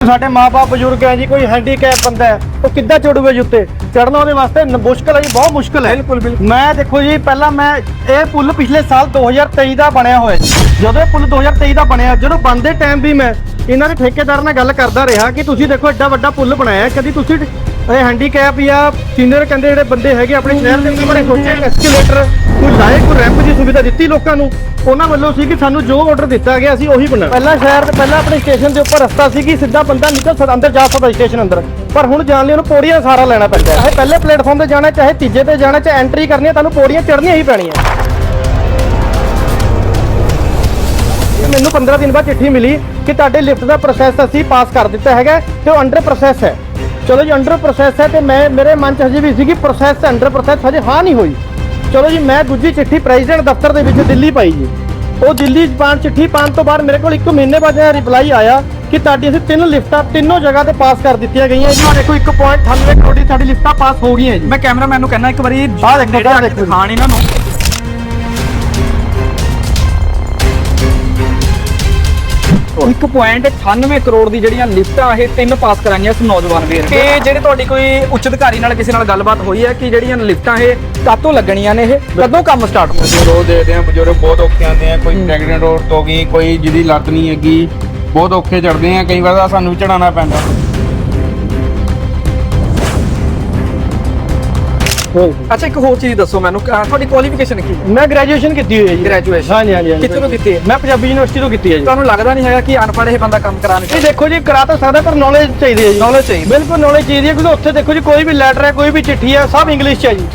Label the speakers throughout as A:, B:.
A: ਸਾਡੇ ਮਾਪੇ ਬਜ਼ੁਰਗ ਹੈ ਜੀ ਕੋਈ ਹੈਂਡੀਕੈਪ ਬੰਦਾ ਹੈ ਉਹ ਕਿੱਦਾਂ ਚੜੂਗਾ ਜੀ ਉੱਤੇ? ਚੜਨਾ ਉਹਦੇ ਵਾਸਤੇ ਨ- ਮੁਸ਼ਕਲ ਹੈ ਜੀ ਬਹੁਤ ਮੁਸ਼ਕਲ ਹੈ।
B: ਬਿਲਕੁਲ, ਬਿਲਕੁਲ।
A: ਮੈਂ ਦੇਖੋ ਜੀ ਪਹਿਲਾਂ ਮੈਂ ਇਹ ਪੁਲ ਪਿਛਲੇ ਸਾਲ 2023 ਦਾ ਬਣਿਆ ਹੋਇਆ ਜੀ। ਜਦੋਂ ਇਹ ਪੁਲ 2023 ਦਾ ਬਣਿਆ ਜਦੋਂ ਬਣਦੇ ਟਾਈਮ ਵੀ ਮੈਂ ਇਹਨਾਂ ਦੇ ਠੇਕੇਦਾਰ ਨਾਲ ਗੱਲ ਕਰਦਾ ਰਿਹਾ ਕਿ ਤੁਸੀਂ ਦੇਖੋ ਐਡਾ ਵੱਡਾ ਪੁਲ ਬਣਾਇਆ ਹੈ, ਕਦੀ ਤੁਸੀਂ ਇਹ ਹੈਂਡੀਕੈਪ ਜਾਂ ਸੀਨੀਅਰ ਕਹਿੰਦੇ ਜਿਹੜੇ ਬੰਦੇ ਹੈਗੇ ਆਪਣੇ ਸ਼ਹਿਰ ਦੇ ਵਿੱਚ ਬੜੇ ਸੋਚੇ ਐਸਕੇਲੇਟਰ ਕੋਈ ਲਾਏ ਕੋਈ ਰੈਂਪ ਦੀ ਸੁਵਿਧਾ ਦਿੱਤੀ ਲੋਕਾਂ ਨੂੰ? ਉਹਨਾਂ ਵੱਲੋਂ ਸੀ ਕਿ ਸਾਨੂੰ ਜੋ ਆਰਡਰ ਦਿੱਤਾ ਗਿਆ ਸੀ ਉਹੀ ਬਣਾ ਪਹਿਲਾਂ ਸ਼ਹਿਰ ਦੇ ਪਹਿਲਾਂ ਆਪਣੇ ਸਟੇਸ਼ਨ ਦੇ ਉੱਪਰ ਰਸਤਾ ਸੀ ਕਿ ਸਿੱਧਾ ਬੰਦਾ ਨਿਕਲ ਸਕਦਾ ਅੰਦਰ ਜਾ ਸਕਦਾ ਸਟੇਸ਼ਨ ਅੰਦਰ। ਪਰ ਹੁਣ ਜਾਣ ਲਈ ਉਹਨੂੰ ਪੌੜੀਆਂ ਦਾ ਸਹਾਰਾ ਲੈਣਾ ਪੈਂਦਾ ਚਾਹੇ ਪਹਿਲੇ ਪਲੇਟਫਾਰਮ ਤੇ ਜਾਣਾ ਚਾਹੇ ਤੀਜੇ ਤੇ ਜਾਣਾ ਚਾਹੇ ਐਂਟਰੀ ਕਰਨੀ ਹੈ, ਤੁਹਾਨੂੰ ਪੌੜੀਆਂ ਚੜ੍ਹਨੀਆਂ ਹੀ ਪੈਣੀਆਂ। ਮੈਨੂੰ 15 ਦਿਨ ਬਾਅਦ ਚਿੱਠੀ ਮਿਲੀ ਕਿ ਤੁਹਾਡੇ ਲਿਫਟ ਦਾ ਪ੍ਰੋਸੈਸ ਅਸੀਂ ਪਾਸ ਕਰ ਦਿੱਤਾ ਹੈਗਾ ਤੇ ਉਹ ਅੰਡਰ ਪ੍ਰੋਸੈਸ ਹੈ। ਚਲੋ ਜੀ ਅੰਡਰ ਪ੍ਰੋਸੈਸ ਹੈ ਤੇ ਮੈਂ ਮੇਰੇ ਮਨ 'ਚ ਹਜੇ ਵੀ ਸੀ ਕਿ ਪ੍ਰੋਸੈਸ ਅੰਡਰ ਪ੍ਰੋਸੈਸ ਹਜੇ ਹਾਂ ਨਹੀਂ ਹੋਈ। ਚਲੋ ਜੀ ਮੈਂ ਦੂਜੀ ਚਿੱਠੀ ਪ੍ਰੈਜ਼ੀਡੈਂਟ ਦਫ਼ਤਰ ਦੇ ਵਿੱਚ ਦਿੱਲੀ ਪਾਈ ਜੀ। ਉਹ ਦਿੱਲੀ ਪਾਉਣ ਚਿੱਠੀ ਪਾਉਣ ਤੋਂ ਬਾਅਦ ਮੇਰੇ ਕੋਲ 1 ਮਹੀਨੇ ਬਾਅਦ ਇਹ ਰਿਪਲਾਈ ਆਇਆ ਕਿ ਤੁਹਾਡੀ ਅਸੀਂ ਤਿੰਨ ਲਿਫਟਾਂ ਤਿੰਨੋਂ ਜਗ੍ਹਾ ਤੇ ਪਾਸ ਕਰ ਦਿੱਤੀਆਂ ਗਈਆਂ ਜੀ। ਦੇਖੋ 1.98 ਕਰੋੜ ਦੀ ਸਾਡੀ ਲਿਫਟਾਂ ਪਾਸ ਹੋ ਗਈਆਂ ਜੀ।
B: ਮੈਂ ਕੈਮਰਾਮੈਨ ਨੂੰ ਕਹਿੰਦਾ ਇੱਕ ਵਾਰੀ
A: ਆਹ ਦੇਖੋ।
B: ਦਿਖਾਣ ਇਹਨਾਂ ਨੂੰ। ਇੱਕ ਪੁਆਇੰਟ 98 ਕਰੋੜ ਦੀ ਜਿਹੜੀਆਂ ਲਿਫਟਾਂ ਇਹ ਤਿੰਨ ਪਾਸ ਕਰਾਈਆਂ ਇਸ ਨੌਜਵਾਨ ਵੀਰ ਤੇ ਜਿਹੜੇ ਤੁਹਾਡੀ ਕੋਈ ਉੱਚ ਅਧਿਕਾਰੀ ਨਾਲ ਕਿਸੇ ਨਾਲ ਗੱਲਬਾਤ ਹੋਈ ਹੈ ਕਿ ਜਿਹੜੀਆਂ ਲਿਫਟਾਂ ਇਹ ਕਾਤੋਂ ਲੱਗਣੀਆਂ ਨੇ ਇਹ? ਕਦੋਂ ਕੰਮ ਸਟਾਰਟ ਹੋਊਗਾ
C: ਜੋ ਰੋਜ਼ ਦੇਖਦੇ ਆ ਬਜ਼ੁਰਗ ਬਹੁਤ ਔਖੇ ਆਉਂਦੇ ਆ ਕੋਈ ਪ੍ਰੈਗਨੈਂਟ ਔਰਤ ਹੋ ਗਈ ਕੋਈ ਜਿਹਦੀ ਲੱਤ ਨਹੀਂ ਹੈਗੀ ਬਹੁਤ ਔਖੇ ਚੜਦੇ ਆ ਕਈ ਵਾਰ ਤਾਂ ਸਾਨੂੰ ਵੀ ਚੜਾਉਣਾ ਪੈਂਦਾ।
B: ਅੱਛਾ ਇੱਕ ਹੋਰ ਚੀਜ਼ ਦੱਸੋ ਮੈਨੂੰ ਅਹ ਤੁਹਾਡੀ ਕੁਆਲੀਫਿਕੇਸ਼ਨ ਕੀ ਹੈ
A: ਮੈਂ ਗ੍ਰੈਜੂਏਸ਼ਨ ਕੀਤੀ ਹੋਈ ਹੈ ਜੀ
B: Graduation?
A: ਹਾਂਜੀ ਹਾਂਜੀ ਹਾਂਜੀ।
B: ਕਿੱਥੋਂ ਕੀਤੀ ਹੈ?
A: ਮੈਂ ਪੰਜਾਬੀ ਯੂਨੀਵਰਸਿਟੀ ਤੋਂ ਕੀਤੀ ਹੈ ਜੀ
B: ਤੁਹਾਨੂੰ ਲੱਗਦਾ ਨਹੀਂ ਹੈਗਾ ਕਿ ਅਨਪੜ੍ਹ ਇਹ ਬੰਦਾ ਕੰਮ ਕਰਾ ਨਹੀਂ
A: ਇਹ ਦੇਖੋ ਜੀ ਕਰਾ ਤਾਂ ਸਕਦਾ ਪਰ ਨੌਲੇਜ ਚਾਹੀਦੀ ਹੈ ਜੀ
B: Knowledge ਚਾਹੀਦੀ।
A: ਬਿਲਕੁਲ ਨੌਲੇਜ ਚਾਹੀਦੀ ਹੈ ਕਿਉਂਕਿ ਉੱਥੇ ਦੇਖੋ ਜੀ ਕੋਈ ਵੀ ਲੈਟਰ ਹੈ ਕੋਈ ਵੀ ਚਿੱਠੀ ਹੈ ਸਭ ਇੰਗਲਿਸ਼ 'ਚ ਹੈ ਜੀ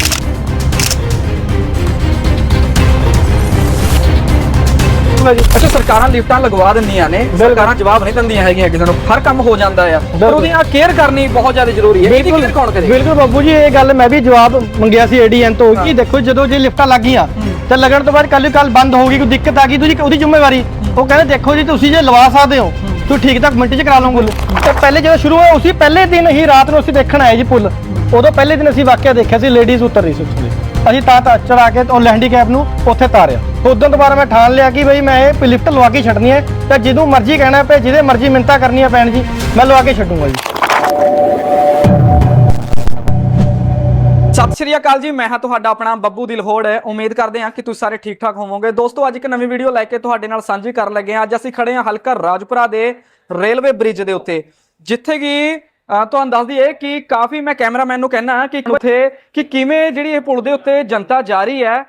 B: ਅੱਛਾ ਸਰਕਾਰਾਂ ਲਿਫਟਾਂ ਲਗਵਾ ਦਿੰਦੀਆਂ ਨੇ ਸਰਕਾਰਾਂ ਜਵਾਬ ਨਹੀਂ ਦਿੰਦੀਆਂ ਹੈਗੀਆਂ ਕਿਸੇ ਨੂੰ। ਹਰ ਕੰਮ ਹੋ ਜਾਂਦਾ ਆ। ਪਰ
A: ਬਿਲਕੁਲ।
B: ਉਹਦੀ ਆ ਕੇਅਰ ਕਰਨੀ ਬਹੁਤ ਜ਼ਿਆਦਾ ਜ਼ਰੂਰੀ ਹੈ। ਇਹਦੀ ਕੇਅਰ ਕੌਣ ਕਰੇ?
A: ਬਿਲਕੁਲ ਬਾਬੂ ਜੀ ਇਹ ਗੱਲ ਮੈਂ ਵੀ ਜਵਾਬ ਮੰਗਿਆ ਸੀ ਏਡੀਐਨ ਤੋਂ ਕਿ ਦੇਖੋ ਜਦੋਂ ਜੇ ਲਿਫਟਾਂ ਲੱਗੀਆਂ ਤੇ ਲੱਗਣ ਤੋਂ ਬਾਅਦ ਕੱਲ ਕੱਲ ਬੰਦ ਹੋ ਗਈ ਕੋਈ ਦਿੱਕਤ ਆ ਗਈ ਤੁਸੀਂ ਉਹਦੀ ਜ਼ਿੰਮੇਵਾਰੀ। ਉਹ ਕਹਿੰਦੇ ਦੇਖੋ ਜੀ ਤੁਸੀਂ ਜੇ ਲਵਾ ਸਕਦੇ ਹੋ ਤੁਸੀਂ ਠੀਕ ਠਾਕ ਮਿੰਟ 'ਚ ਕਰਾ ਲਓਗੇ ਤੇ ਪਹਿਲੇ ਜਦੋਂ ਸ਼ੁਰੂ ਹੋਇਆ ਉਸੇ ਪਹਿਲੇ ਦਿਨ ਹੀ ਰਾਤ ਨੂੰ ਅਸੀਂ ਦੇਖਣ ਆਏ ਜੀ ਪੁੱਲ। ਉਦੋਂ ਪਹਿਲੇ ਦਿਨ ਅਸੀਂ ਵਾਕਿਆ ਦੇਖਿਆ ਸੀ ਲੇਡੀਜ਼ ਉਤਰ ਰਹੀ ਸੀ ਉੱਥੇ। ਅਸੀਂ ਤਾਂ ਤਾਂ ਚੜਾ ਕੇ ਉਹ ਲੈਂਡੀਕੈਪ ਨੂੰ ਉੱਥੇ ਤਾਰਿਆ। ਉਦੋਂ ਤੋਂ ਬਾਅਦ ਮੈਂ ਠਾਣ ਲਿਆ ਕਿ ਬਈ ਮੈਂ ਇਹ ਲਿਫਟ ਲਵਾ ਕੇ ਛੱਡਣੀ ਹੈ ਤੇ ਜਦੋਂ ਮਰਜ਼ੀ ਕਹਿਣਾ ਪਏ, ਜਿਹਦੇ ਮਰਜ਼ੀ ਮਿੰਤਾ ਕਰਨੀਆਂ ਪੈਣ ਜੀ, ਮੈਂ ਲਵਾ ਕੇ ਛੱਡੂੰਗਾ ਜੀ।
B: ਸਤਿ ਸ਼੍ਰੀ ਅਕਾਲ ਜੀ, ਮੈਂ ਹਾਂ ਤੁਹਾਡਾ ਆਪਣਾ ਬੱਬੂ ਦਿਲਹੋੜ। ਹੈ ਉਮੀਦ ਕਰਦੇ ਹਾਂ ਕਿ ਤੁਸੀਂ ਸਾਰੇ ਠੀਕ ਠਾਕ ਹੋਵੋਗੇ। ਦੋਸਤੋ, ਅੱਜ ਇੱਕ ਨਵੀਂ ਵੀਡੀਓ ਲੈ ਕੇ ਤੁਹਾਡੇ ਨਾਲ ਸਾਂਝੀ ਕਰਨ ਲੱਗੇ ਹਾਂ। ਅੱਜ ਅਸੀਂ ਖੜੇ ਹਾਂ ਹਲਕਾ ਰਾਜਪੁਰਾ ਦੇ ਰੇਲਵੇ ਬ੍ਰਿਜ ਦੇ ਉੱਤੇ, ਜਿੱਥੇ ਕਿ ਤੁਹਾਨੂੰ ਦੱਸ ਦਈਏ ਕਿ ਕਾਫੀ ਮੈਂ ਕੈਮਰਾਮੈਨ ਨੂੰ ਕਹਿਣਾ ਕਿ ਉੱਥੇ ਕਿ ਕਿਵੇਂ ਜਿਹੜੀ ਇਹ ਪੁਲ ਦੇ ਉੱਤੇ ਜਨਤਾ ਜਾ ਰਹੀ ਹੈ,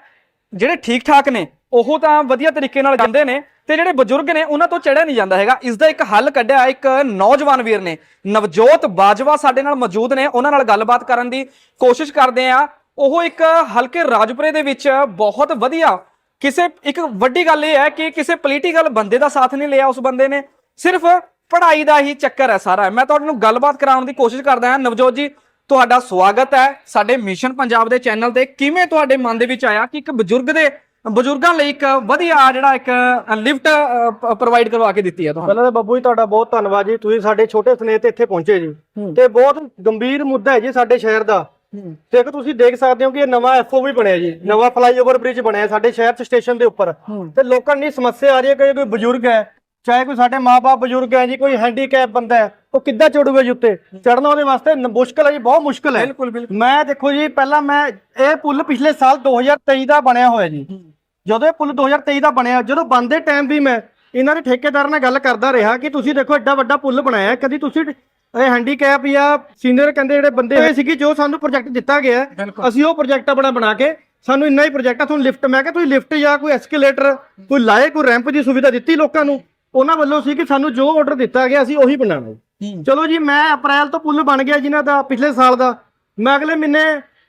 B: ਜਿਹੜੇ ਠੀਕ ਠਾਕ ਨੇ, ਉਹ ਤਾਂ ਵਧੀਆ ਤਰੀਕੇ ਨਾਲ ਜਾਂਦੇ ਨੇ ਤੇ ਜਿਹੜੇ ਬਜ਼ੁਰਗ ਨੇ, ਉਹਨਾਂ ਤੋਂ ਚੜਿਆ ਨਹੀਂ ਜਾਂਦਾ ਹੈਗਾ। ਇਸ ਦਾ ਇੱਕ ਹੱਲ ਕੱਢਿਆ ਇੱਕ ਨੌਜਵਾਨ ਵੀਰ ਨੇ, ਨਵਜੋਤ ਬਾਜਵਾ ਸਾਡੇ ਨਾਲ ਮੌਜੂਦ ਨੇ, ਉਹਨਾਂ ਨਾਲ ਗੱਲਬਾਤ ਕਰਨ ਦੀ ਕੋਸ਼ਿਸ਼ ਕਰਦੇ ਆ ਉਹ ਇੱਕ ਹਲਕੇ ਰਾਜਪੁਰੇ ਦੇ ਵਿੱਚ ਬਹੁਤ ਵਧੀਆ ਕਿਸੇ, ਇੱਕ ਵੱਡੀ ਗੱਲ ਇਹ ਹੈ ਕਿ ਕਿਸੇ ਪੋਲੀਟੀਕਲ ਬੰਦੇ ਦਾ ਸਾਥ ਨਹੀਂ ਲਿਆ ਉਸ ਬੰਦੇ ਨੇ। ਸਿਰਫ ਪੜ੍ਹਾਈ ਦਾ ਹੀ ਚੱਕਰ ਹੈ ਸਾਰਾ। ਮੈਂ ਤੁਹਾਨੂੰ ਗੱਲਬਾਤ ਕਰਾਉਣ ਦੀ ਕੋਸ਼ਿਸ਼ ਕਰਦਾ ਹਾਂ। ਨਵਜੋਤ ਜੀ ਤੁਹਾਡਾ ਸਵਾਗਤ ਹੈ ਸਾਡੇ ਮਿਸ਼ਨ ਪੰਜਾਬ ਦੇ ਚੈਨਲ ਤੇ। ਕਿਵੇਂ ਤੁਹਾਡੇ ਮਨ ਦੇ ਵਿੱਚ ਆਇਆ ਕਿ ਇੱਕ ਬਜ਼ੁਰਗ ਦੇ ਬਜ਼ੁਰਗਾਂ ਲਈ ਇੱਕ ਵਧੀਆ ਜਿਹੜਾ ਇੱਕ ਲਿਫਟ ਪ੍ਰੋਵਾਈਡ ਕਰਵਾ ਕੇ ਦਿੱਤੀ ਹੈ ਤੁਹਾਨੂੰ?
A: ਪਹਿਲਾਂ ਤਾਂ ਬੱਬੂ ਜੀ ਤੁਹਾਡਾ ਬਹੁਤ ਧੰਨਵਾਦ ਜੀ। ਤੁਸੀਂ ਸਾਡੇ ਛੋਟੇ ਸਨੇਹ ਤੇ ਇੱਥੇ ਪਹੁੰਚੇ ਜੀ। ਤੇ ਬਹੁਤ ਗੰਭੀਰ ਮੁੱਦਾ ਹੈ ਜੀ ਸਾਡੇ ਸ਼ਹਿਰ ਦਾ। ਤੇ ਇੱਕ ਤੁਸੀਂ ਦੇਖ ਸਕਦੇ ਹੋ ਕਿ ਇਹ ਨਵਾਂ ਐਫਓ ਵੀ ਬਣਿਆ ਜੀ। ਨਵਾਂ ਫਲਾਈਓਵਰ ਬ੍ਰਿਜ ਬਣਿਆ ਸਾਡੇ ਸ਼ਹਿਰ ਚ ਸਟੇਸ਼ਨ ਦੇ ਉੱਪਰ। ਤੇ ਲੋਕਾਂ ਨੂੰ ਸਮੱਸਿਆ ਆ ਰਹੀ ਹੈ ਕਿ ਕੋਈ ਬਜ਼ੁਰਗ ਹੈ ਚਾਹੇ ਕੋਈ ਸਾਡੇ ਮਾਪੇ ਬਜ਼ੁਰਗ ਹੈ ਜੀ ਕੋਈ ਹੈਂਡੀਕੈਪ ਬੰਦਾ ਹੈ ਉਹ ਕਿੱਦਾਂ ਚੜੂਗਾ ਜੀ ਉੱਤੇ? ਚੜਨਾ ਉਹਦੇ ਵਾਸਤੇ ਨ- ਮੁਸ਼ਕਲ ਹੈ ਜੀ ਬਹੁਤ ਮੁਸ਼ਕਲ ਹੈ।
B: ਬਿਲਕੁਲ ਬਿਲਕੁਲ।
A: ਮੈਂ ਦੇਖੋ ਜੀ ਪਹਿਲਾਂ ਮੈਂ ਇਹ ਪੁਲ ਪਿਛਲੇ ਸਾਲ 2023 ਦਾ ਬਣਿਆ ਹੋਇਆ ਜੀ। ਜਦੋਂ ਇਹ ਪੁਲ 2023 ਦਾ ਬਣਿਆ ਜਦੋਂ ਬੰਦੇ ਟਾਈਮ ਵੀ ਮੈਂ ਇਹਨਾਂ ਦੇ ਠੇਕੇਦਾਰ ਨਾਲ ਗੱਲ ਕਰਦਾ ਰਿਹਾ ਕਿ ਤੁਸੀਂ ਦੇਖੋ ਐਡਾ ਵੱਡਾ ਪੁਲ ਬਣਾਇਆ ਹੈ, ਕਦੀ ਤੁਸੀਂ ਇਹ ਹੈਂਡੀਕੈਪ ਜਾਂ ਸੀਨੀਅਰ ਕਹਿੰਦੇ ਜਿਹੜੇ ਬੰਦੇ ਹੋਏ ਸੀਗੇ ਜੋ ਸਾਨੂੰ ਪ੍ਰੋਜੈਕਟ ਦਿੱਤਾ ਗਿਆ ਹੈ,
B: ਬਿਲਕੁਲ।
A: ਅਸੀਂ ਉਹ ਪ੍ਰੋਜੈਕਟ ਆਪਣਾ ਬਣਾ ਕੇ ਸਾਨੂੰ ਇੰਨਾ ਹੀ ਪ੍ਰੋਜੈਕਟ ਆ ਤੁਹਾਨੂੰ ਲਿਫਟ ਮੈਂ ਕਿਹਾ ਤੁਸੀਂ ਲਿਫਟ ਜਾਂ ਕੋਈ ਐਸਕੇਲੇਟਰ ਕੋਈ ਲਾਏ ਕੋਈ ਰੈਂਪ ਦੀ ਸੁਵਿਧਾ ਦਿੱਤੀ ਲੋਕਾਂ ਨੂੰ? ਉਹਨਾਂ ਵੱਲੋਂ ਸੀ ਕਿ ਸਾਨੂੰ ਜੋ ਆਰਡਰ ਦਿੱਤਾ ਗਿਆ ਅਸੀਂ ਉਹੀ ਬਣਾਉਣਾ ਜੀ ਚਲੋ ਜੀ ਮੈਂ ਅਪ੍ਰੈਲ ਤੋਂ ਪੁੱਲ ਬਣ ਗਿਆ ਜਿਨ੍ਹਾਂ ਦਾ ਪਿਛਲੇ ਸਾਲ ਦਾ। ਮੈਂ ਅਗਲੇ ਮਹੀਨੇ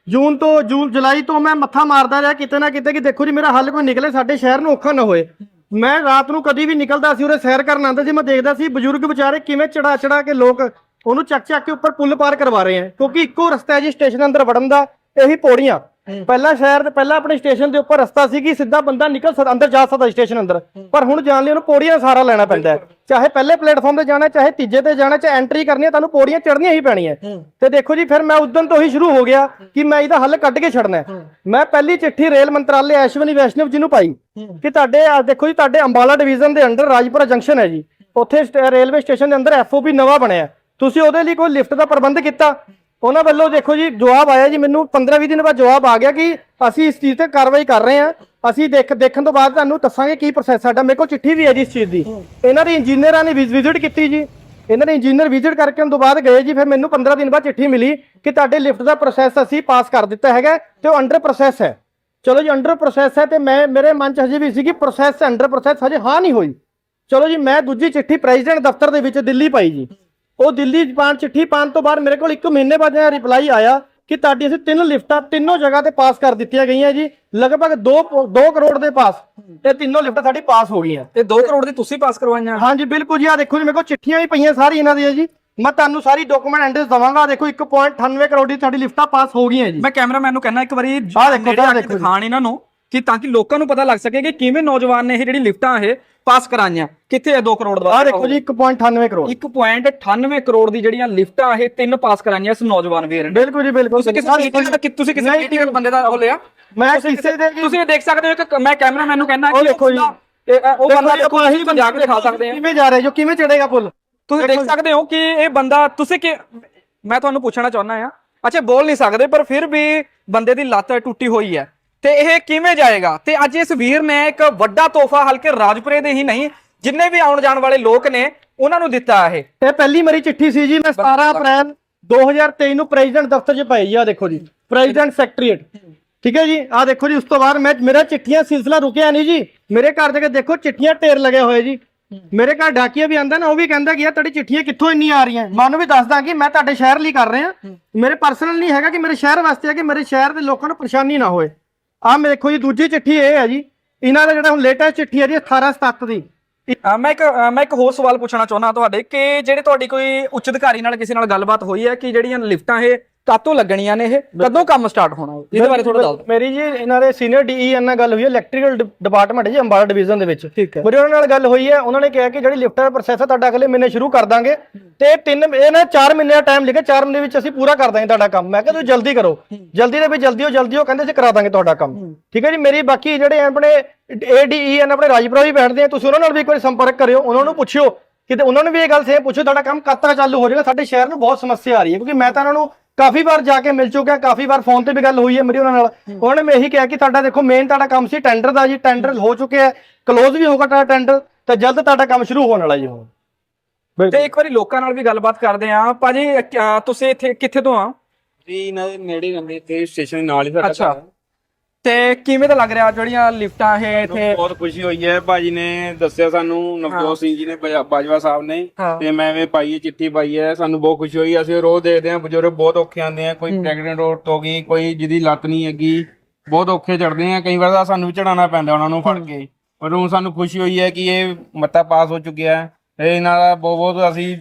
A: ਜੂਨ ਤੋਂ ਜੂਨ ਜੁਲਾਈ ਤੋਂ ਮੈਂ ਮੱਥਾ ਮਾਰਦਾ ਰਿਹਾ ਕਿਤੇ ਨਾ ਕਿਤੇ ਕਿ ਦੇਖੋ ਜੀ ਮੇਰਾ ਹੱਲ ਕੋਈ ਨਿਕਲੇ ਸਾਡੇ ਸ਼ਹਿਰ ਨੂੰ ਔਖਾ ਨਾ ਹੋਏ। ਮੈਂ ਰਾਤ ਨੂੰ ਕਦੀ ਵੀ ਨਿਕਲਦਾ ਸੀ ਉਰੇ ਸੈਰ ਕਰਨ ਆਉਂਦਾ ਸੀ ਮੈਂ ਦੇਖਦਾ ਸੀ ਬਜ਼ੁਰਗ ਵਿਚਾਰੇ ਕਿਵੇਂ ਚੜਾ ਚੜਾ ਕੇ ਲੋਕ ਉਹਨੂੰ ਚੱਕ ਚੱਕ ਕੇ ਉੱਪਰ ਪੁੱਲ ਪਾਰ ਕਰਵਾ ਰਹੇ ਆ। ਕਿਉਂਕਿ ਇੱਕੋ ਰਸਤਾ ਹੈ ਜੀ ਸਟੇਸ਼ਨ ਅੰਦਰ ਵੜਨ ਦਾ ਇਹੀ ਪੌੜੀਆਂ। ਪਹਿਲਾਂ ਸ਼ਹਿਰ ਦੇ ਪਹਿਲਾਂ ਆਪਣੇ ਸਟੇਸ਼ਨ ਦੇ ਉੱਪਰ ਰਸਤਾ ਸੀ ਕਿ ਸਿੱਧਾ ਬੰਦਾ ਨਿਕਲ ਸਕਦਾ ਅੰਦਰ ਜਾ ਸਕਦਾ ਸਟੇਸ਼ਨ ਅੰਦਰ। ਪਰ ਹੁਣ ਜਾਣ ਲਈ ਉਹਨੂੰ ਪੌੜੀਆਂ ਦਾ ਸਹਾਰਾ ਲੈਣਾ ਪੈਂਦਾ ਹੈ। ਚਾਹੇ ਪਹਿਲੇ ਪਲੇਟਫਾਰਮ ਤੇ ਜਾਣਾ ਚਾਹੇ ਤੀਜੇ ਤੇ ਜਾਣਾ ਚਾਹੇ ਐਂਟਰੀ ਕਰਨੀ ਹੈ ਤੁਹਾਨੂੰ ਪੌੜੀਆਂ ਚੜ੍ਹਨੀਆਂ ਹੀ ਪੈਣੀਆਂ ਤੇ ਦੇਖੋ ਜੀ ਫਿਰ ਮੈਂ ਉਦੋਂ ਤੋਂ ਹੀ ਸ਼ੁਰੂ ਹੋ ਗਿਆ ਕਿ ਮੈਂ ਇਹਦਾ ਹੱਲ ਕੱਢ ਕੇ ਛੱਡਣਾ। ਮੈਂ ਪਹਿਲੀ ਚਿੱਠੀ ਰੇਲ ਮੰਤਰਾਲੇ ਐਸ਼ਵਨੀ ਵੈਸ਼ਨਵ ਜੀ ਨੂੰ ਪਾਈ ਕਿ ਤੁਹਾਡੇ ਆ ਦੇਖੋ ਜੀ ਤੁਹਾਡੇ ਅੰਬਾਲਾ ਡਿਵੀਜ਼ਨ ਦੇ ਅੰਡਰ ਰਾਜਪੁਰਾ ਜੰਕਸ਼ਨ ਹੈ ਜੀ। ਉੱਥੇ ਰੇਲਵੇ ਸਟੇਸ਼ਨ ਦੇ ਅੰਦਰ ਐਫਓਪੀ ਨਵਾਂ ਬਣਿਆ ਤੁਸੀਂ ਉਹਦੇ ਲਈ ਕੋਈ ਲਿਫਟ ਦਾ ਪ੍ਰਬੰਧ ਕੀਤਾ? ਉਹਨਾਂ ਵੱਲੋਂ ਦੇਖੋ ਜੀ, ਜਵਾਬ ਆਇਆ ਜੀ, ਮੈਨੂੰ 15-20 ਦਿਨ ਬਾਅਦ ਜਵਾਬ ਆ ਗਿਆ ਕਿ ਅਸੀਂ ਇਸ ਚੀਜ਼ ਤੇ ਕਾਰਵਾਈ ਕਰ ਰਹੇ ਹਾਂ। ਅਸੀਂ ਦੇਖ ਦੇਖਣ ਤੋਂ ਬਾਅਦ ਤੁਹਾਨੂੰ ਦੱਸਾਂਗੇ ਕੀ ਪ੍ਰੋਸੈਸ ਸਾਡਾ। ਮੇਰੇ ਕੋਲ ਚਿੱਠੀ ਵੀ ਹੈ ਜੀ ਇਸ ਚੀਜ਼ ਦੀ। ਇਹਨਾਂ ਦੇ ਇੰਜੀਨੀਅਰਾਂ ਨੇ ਵਿਜ਼ਿਟ ਕੀਤੀ ਜੀ। ਇਹਨਾਂ ਨੇ ਇੰਜੀਨੀਅਰ ਵਿਜ਼ਿਟ ਕਰਕੇ ਉਸ ਤੋਂ ਬਾਅਦ ਗਏ ਜੀ, ਫਿਰ ਮੈਨੂੰ 15 ਦਿਨ ਬਾਅਦ ਚਿੱਠੀ ਮਿਲੀ ਕਿ ਤੁਹਾਡੇ ਲਿਫਟ ਦਾ ਪ੍ਰੋਸੈਸ ਅਸੀਂ ਪਾਸ ਕਰ ਦਿੱਤਾ ਹੈਗਾ ਤੇ ਉਹ ਅੰਡਰ ਪ੍ਰੋਸੈਸ ਹੈ। ਚਲੋ ਜੀ ਅੰਡਰ ਪ੍ਰੋਸੈਸ ਹੈ ਤੇ ਮੈਂ ਮੇਰੇ ਮਨ 'ਚ ਹਜੇ ਵੀ ਸੀ ਕਿ ਪ੍ਰੋਸੈਸ ਅੰਡਰ ਪ੍ਰੋਸੈਸ ਹਜੇ ਹਾਂ ਨਹੀਂ ਹੋਈ। ਚਲੋ ਜੀ, ਮੈਂ ਦੂਜੀ ਚਿੱਠੀ ਪ੍ਰੈਜ਼ੀਡੈਂਟ ਦਫ਼ਤਰ ਦੇ ਵਿੱਚ ਦਿੱਲੀ ਪਾਈ ਜੀ। ਉਹ ਦਿੱਲੀ ਪਾਣ ਚਿੱਠੀ ਪਾਣ ਤੋਂ ਬਾਅਦ ਮੇਰੇ ਕੋਲ 1 ਮਹੀਨੇ ਬਾਅਦ ਇਹ ਰਿਪਲਾਈ ਆਇਆ ਕਿ ਤੁਹਾਡੀ ਅਸੀਂ ਤਿੰਨ ਲਿਫਟਾਂ ਤਿੰਨੋਂ ਜਗ੍ਹਾ ਤੇ ਪਾਸ ਕਰ ਦਿੱਤੀਆਂ ਗਈਆਂ ਜੀ। ਲਗਭਗ 2 2 ਕਰੋੜ ਦੇ ਪਾਸ। ਇਹ ਤਿੰਨੋਂ ਲਿਫਟਾਂ ਸਾਡੀ ਪਾਸ ਹੋ ਗਈਆਂ।
B: ਇਹ 2 ਕਰੋੜ ਦੀ ਤੁਸੀਂ ਪਾਸ ਕਰਵਾਈਆਂ?
A: ਹਾਂਜੀ ਬਿਲਕੁਲ ਜੀ ਆ ਦੇਖੋ ਜੀ ਮੇਰੇ ਕੋਲ ਚਿੱਠੀਆਂ ਵੀ ਪਈਆਂ ਸਾਰੀ ਇਹਨਾਂ ਦੀਆਂ ਜੀ। ਮੈਂ ਤੁਹਾਨੂੰ ਸਾਰੀ ਡਾਕੂਮੈਂਟ ਐਂਡਰਸ ਦਵਾਂਗਾ। ਦੇਖੋ 1.98 ਕਰੋੜ ਦੀ ਸਾਡੀ ਲਿਫਟਾਂ ਪਾਸ ਹੋ ਗਈਆਂ ਜੀ।
B: ਮੈਂ ਕੈਮਰਾਮੈਨ ਨੂੰ ਕਹਿੰਦਾ ਇੱਕ ਵਾਰੀ ਆ
A: ਦੇਖੋ।
B: ਦਿਖਾਣ ਇਹਨਾਂ ਨੂੰ ਕਿ ਤਾਂ ਕਿ ਲੋਕਾਂ ਨੂੰ ਪਤਾ ਲੱਗ ਸਕੇ ਕਿ ਕਿਵੇਂ ਨੌਜਵਾਨ ਨੇ ਇਹ ਜਿਹੜੀ ਲਿਫਟਾਂ ਇਹ ਪਾਸ ਕਰਾਈਆਂ। ਕਿੱਥੇ ਹੈ 2 ਕਰੋੜ ਦਾ?
A: ਆ ਦੇਖੋ ਜੀ 1.98 ਕਰੋੜ।
B: 1.98 ਕਰੋੜ ਦੀ ਜਿਹੜੀਆਂ ਲਿਫਟਾਂ ਇਹ ਤਿੰਨ ਪਾਸ ਕਰਾਈਆਂ ਇਸ ਨੌਜਵਾਨ ਵੀਰ ਨੇ।
A: ਬਿਲਕੁਲ ਜੀ ਬਿਲਕੁਲ।
B: ਤੁਸੀਂ ਕਿਸੇ ਦਾ ਤੁਸੀਂ ਕਿਸੇ ਬੰਦੇ ਦਾ ਉਹ ਲਿਆ?
A: ਮੈਂ ਕਿਸੇ ਦੇ
B: ਤੁਸੀਂ ਦੇਖ ਸਕਦੇ ਹੋ ਕਿ ਮੈਂ ਕੈਮਰਾਮੈਨ ਨੂੰ ਕਹਿੰਦਾ
A: ਉਹ ਦੇਖੋ ਜੀ।
B: ਉਹ ਬੰਦਾ ਦੇਖੋ ਅਸੀਂ ਕੇ ਦਿਖਾ ਸਕਦੇ ਹਾਂ।
A: ਕਿਵੇਂ ਜਾ ਰਹੇ ਜੋ ਕਿਵੇਂ ਚੜੇਗਾ ਪੁੱਲ?
B: ਤੁਸੀਂ ਦੇਖ ਸਕਦੇ ਹੋ ਕਿ ਇਹ ਬੰਦਾ ਤੁਸੀਂ ਕਿ ਮੈਂ ਤੁਹਾਨੂੰ ਪੁੱਛਣਾ ਚਾਹੁੰਦਾ ਆ ਅੱਛਾ ਬੋਲ ਨਹੀਂ ਸਕਦੇ ਪਰ ਫਿਰ ਵੀ ਬੰਦੇ ਦੀ ਲੱਤ ਟੁੱਟੀ ਹੋਈ ਹੈ। ਤੇ ਇਹ ਕਿਵੇਂ ਜਾਏਗਾ? ਤੇ ਅੱਜ ਇਸ ਵੀਰ ਨੇ ਇੱਕ ਵੱਡਾ ਤੋਹਫਾ ਹਲਕੇ ਰਾਜਪੁਰੇ ਦੇ ਹੀ ਨਹੀਂ ਜਿੰਨੇ ਵੀ ਆਉਣ ਜਾਣ ਵਾਲੇ ਲੋਕ ਨੇ ਉਹਨਾਂ ਨੂੰ ਦਿੱਤਾ ਇਹ।
A: ਇਹ ਪਹਿਲੀ ਮੇਰੀ ਚਿੱਠੀ ਸੀ ਜੀ ਮੈਂ 17 ਅਪ੍ਰੈਲ 2023 ਨੂੰ ਪ੍ਰੈਜ਼ੀਡੈਂਟ ਦਫ਼ਤਰ 'ਚ ਪਾਈ ਜੀ ਆ ਦੇਖੋ ਜੀ। President secretariat. ਠੀਕ ਹੈ ਜੀ? ਆ ਦੇਖੋ ਜੀ ਉਸ ਤੋਂ ਬਾਅਦ ਮੈਂ ਮੇਰਾ ਚਿੱਠੀਆਂ ਸਿਲਸਿਲਾ ਰੁਕਿਆ ਨਹੀਂ ਜੀ। ਮੇਰੇ ਘਰ ਜਾ ਕੇ ਦੇਖੋ ਚਿੱਠੀਆਂ ਢੇਰ ਲੱਗੇ ਹੋਏ ਜੀ। ਮੇਰੇ ਘਰ ਡਾਕੀਆ ਵੀ ਆਂਦਾ ਨਾ ਉਹ ਵੀ ਕਹਿੰਦਾ ਕਿ ਯਾਰ ਤੁਹਾਡੀ ਚਿੱਠੀਆਂ ਕਿੱਥੋਂ ਇੰਨੀਆਂ ਆ ਰਹੀਆਂ? ਮੈਂ ਉਹਨੂੰ ਵੀ ਦੱਸਦਾ ਕਿ ਮੈਂ ਤੁਹਾਡੇ ਸ਼ਹਿਰ ਲਈ ਕਰ ਰਿਹਾ। ਮੇਰੇ ਪਰਸਨਲ ਨਹੀਂ ਹੈਗਾ ਕਿ ਮੇਰੇ ਸ਼ਹਿਰ ਵਾਸਤੇ ਹੈ ਕਿ ਮੇਰੇ ਸ਼ਹਿਰ ਦੇ ਲੋਕਾਂ ਨੂੰ ਪਰੇਸ਼ਾਨੀ ਨਾ ਹੋਏ। ਆਹ ਆ ਦੇਖੋ ਜੀ ਦੂਜੀ ਚਿੱਠੀ ਇਹ ਹੈ ਜੀ। ਇਹਨਾਂ ਦਾ ਜਿਹੜਾ ਹੁਣ ਲੇਟੈਸਟ ਚਿੱਠੀ ਹੈ ਜੀ 18 ਸਤੱਤ ਦੀ।
B: ਅ, ਮੈਂ ਇੱਕ ਅ, ਮੈਂ ਇੱਕ ਹੋਰ ਸਵਾਲ ਪੁੱਛਣਾ ਚਾਹੁੰਦਾ ਤੁਹਾਡੇ ਕਿ ਜਿਹੜੇ ਤੁਹਾਡੀ ਕੋਈ ਉੱਚ ਅਧਿਕਾਰੀ ਨਾਲ ਕਿਸੇ ਨਾਲ ਗੱਲਬਾਤ ਹੋਈ ਹੈ ਕਿ ਜਿਹੜੀਆਂ ਲਿਫਟਾਂ ਇਹ ਕਾਤੋਂ ਲੱਗਣੀਆਂ ਨੇ ਇਹ? ਕਦੋਂ ਕੰਮ ਸਟਾਰਟ ਹੋਣਾ ਇਹਦੇ ਬਾਰੇ ਥੋੜਾ ਦੱਸ ਦਿਓ।
A: ਮੇਰੀ ਜੀ ਇਹਨਾਂ ਦੇ ਸੀਨੀਅਰ ਡੀਈ ਨਾਲ ਗੱਲ ਹੋਈ ਹੈ ਇਲੈਕਟ੍ਰੀਕਲ ਡਿਪਾਰਟਮੈਂਟ ਜੀ ਅੰਬਾਲਾ ਡਿਵੀਜ਼ਨ ਦੇ ਵਿੱਚ।
B: ਠੀਕ ਹੈ।
A: ਮੇਰੀ ਉਹਨਾਂ ਨਾਲ ਗੱਲ ਹੋਈ ਹੈ ਉਹਨਾਂ ਨੇ ਕਿਹਾ ਕਿ ਜਿਹੜੀ ਲਿਫਟ ਦਾ ਪ੍ਰੋਸੈਸ ਹੈ ਤੁਹਾਡਾ ਅਗਲੇ ਮਹੀਨੇ ਸ਼ੁਰੂ ਕਰ ਦਾਂਗੇ। ਤੇ ਤਿੰਨ ਇਹ ਨਾ 4 ਮਹੀਨੇ ਦਾ ਟਾਈਮ ਲਿਖਿਆ 4 ਮਹੀਨੇ ਵਿੱਚ ਅਸੀਂ ਪੂਰਾ ਕਰ ਦਾਂਗੇ ਤੁਹਾਡਾ ਕੰਮ। ਮੈਂ ਕਿਹਾ ਤੁਸੀਂ ਜਲਦੀ ਕਰੋ। ਜਲਦੀ ਦੇ ਵੀ ਜਲਦੀ ਹੋ ਜਲਦੀ ਹੋ ਕਹਿੰਦੇ ਅਸੀਂ ਕਰਾ ਦਾਂਗੇ ਤੁਹਾਡਾ ਕੰਮ। ਠੀਕ ਹੈ ਜੀ ਮੇਰੀ ਬਾਕੀ ਜਿਹੜੇ ਆਪਣੇ ਏਡੀਈ ਹਨ ਆਪਣੇ ਰਾਜਪੁਰਾ ਵੀ ਬੈਠਦੇ ਆ ਤੁਸੀਂ ਉਹਨਾਂ ਨਾਲ ਵੀ ਇੱਕ ਵਾਰੀ ਸੰਪਰਕ ਕਰਿਓ ਉਹਨਾਂ ਨੂੰ ਪੁੱਛਿਓ। ਕਿਤੇ ਉਹਨਾਂ ਨੂੰ ਵੀ ਇਹ ਗੱਲ ਸੇਮ ਪੁੱਛੋ ਤੁਹਾਡਾ ਕੰਮ ਕਦ ਤੱਕ ਚਾਲੂ ਹੋ ਜਾਏਗਾ? ਸਾਡੇ ਸ਼ਹਿਰ ਨੂੰ ਬਹੁਤ ਸਮੱਸਿਆ ਆ ਰਹੀ ਹੈ ਕਿਉਂਕਿ ਮੈਂ ਤਾਂ ਉਹਨਾਂ ਨੂੰ ਕਾਫੀ ਵਾਰ ਜਾ ਕੇ ਮਿਲ ਚੁੱਕਿਆ ਕਾਫੀ ਵਾਰ ਫੋਨ ਤੇ ਵੀ ਗੱਲ ਹੋਈ ਹੈ ਮੇਰੀ ਉਹਨਾਂ ਨਾਲ। ਉਹਨਾਂ ਨੇ ਮੈਂ ਇਹੀ ਕਿਹਾ ਕਿ ਤੁਹਾਡਾ ਦੇਖੋ ਮੇਨ ਤੁਹਾਡਾ ਕੰਮ ਸੀ ਟੈਂਡਰ ਦਾ ਜੀ ਟੈਂਡਰ ਹੋ ਚੁੱਕਿਆ ਹੈ। ਕਲੋਜ਼ ਵੀ ਹੋਗਾ ਤੁਹਾਡਾ ਟੈਂਡਰ ਤੇ ਜਲਦ ਤੁਹਾਡਾ ਕੰਮ ਸ਼ੁਰੂ ਹੋਣ ਵਾਲਾ ਜੀ ਹੁਣ।
B: ਤੇ ਇੱਕ ਵਾਰੀ ਲੋਕਾਂ ਨਾਲ ਵੀ ਗੱਲਬਾਤ ਕਰਦੇ ਆ ਭਾਜੀ ਅ, ਤੁਸੀਂ ਇੱਥੇ ਕਿੱਥੇ ਤੋਂ ਆ?
C: ਜੀ ਇਹਨਾਂ ਦੇ ਨੇੜੇ ਰਹਿੰਦੇ ਤੇ ਸਟੇਸ਼ਨ ਨਾਲ ਹੀ ਸਾਡਾ
B: ਅੱਛਾ।
C: ਘਰ ਹੈ।
B: ਤੇ ਕਿਵੇਂ ਦਾ ਲੱਗ ਰਿਹਾ ਜਿਹੜੀਆਂ ਲਿਫਟਾਂ ਇਹ ਇੱਥੇ?
C: ਬਹੁਤ ਖੁਸ਼ੀ ਹੋਈ ਹੈ ਭਾਜੀ ਨੇ ਦੱਸਿਆ ਸਾਨੂੰ ਨਵਜੋਤ ਸਿੰਘ ਜੀ ਨੇ ਬਾਜ- ਬਾਜਵਾ ਸਾਹਿਬ ਨੇ
B: ਹਾਂ।
C: ਤੇ ਮੈਂ ਵੀ ਪਾਈ ਹੈ ਚਿੱਠੀ ਪਾਈ ਹੈ ਸਾਨੂੰ ਬਹੁਤ ਖੁਸ਼ੀ ਹੋਈ ਅਸੀਂ ਰੋਜ਼ ਦੇਖਦੇ ਹਾਂ ਬਜ਼ੁਰਗ ਬਹੁਤ ਔਖੇ ਆਉਂਦੇ ਆ ਕੋਈ ਪ੍ਰੈਗਨੈਂਟ ਔਰਤ ਹੋ ਗਈ ਕੋਈ ਜਿਹਦੀ ਲੱਤ ਨਹੀਂ ਹੈਗੀ ਬਹੁਤ ਔਖੇ ਚੜਦੇ ਆ ਕਈ ਵਾਰ ਤਾਂ ਸਾਨੂੰ ਵੀ ਚੜਾਉਣਾ ਪੈਂਦਾ ਉਹਨਾਂ ਨੂੰ ਫੜ ਕੇ ਪਰ ਹੁਣ ਸਾਨੂੰ ਖੁਸ਼ੀ ਹੋਈ ਹੈ ਕਿ ਇਹ ਮੱਤਾ ਪਾਸ ਹੋ ਚੁੱਕਿਆ ਹੈ ਇਹ ਇਹਨਾਂ ਦਾ ਬਹੁਤ ਬਹੁਤ ਅਸੀਂ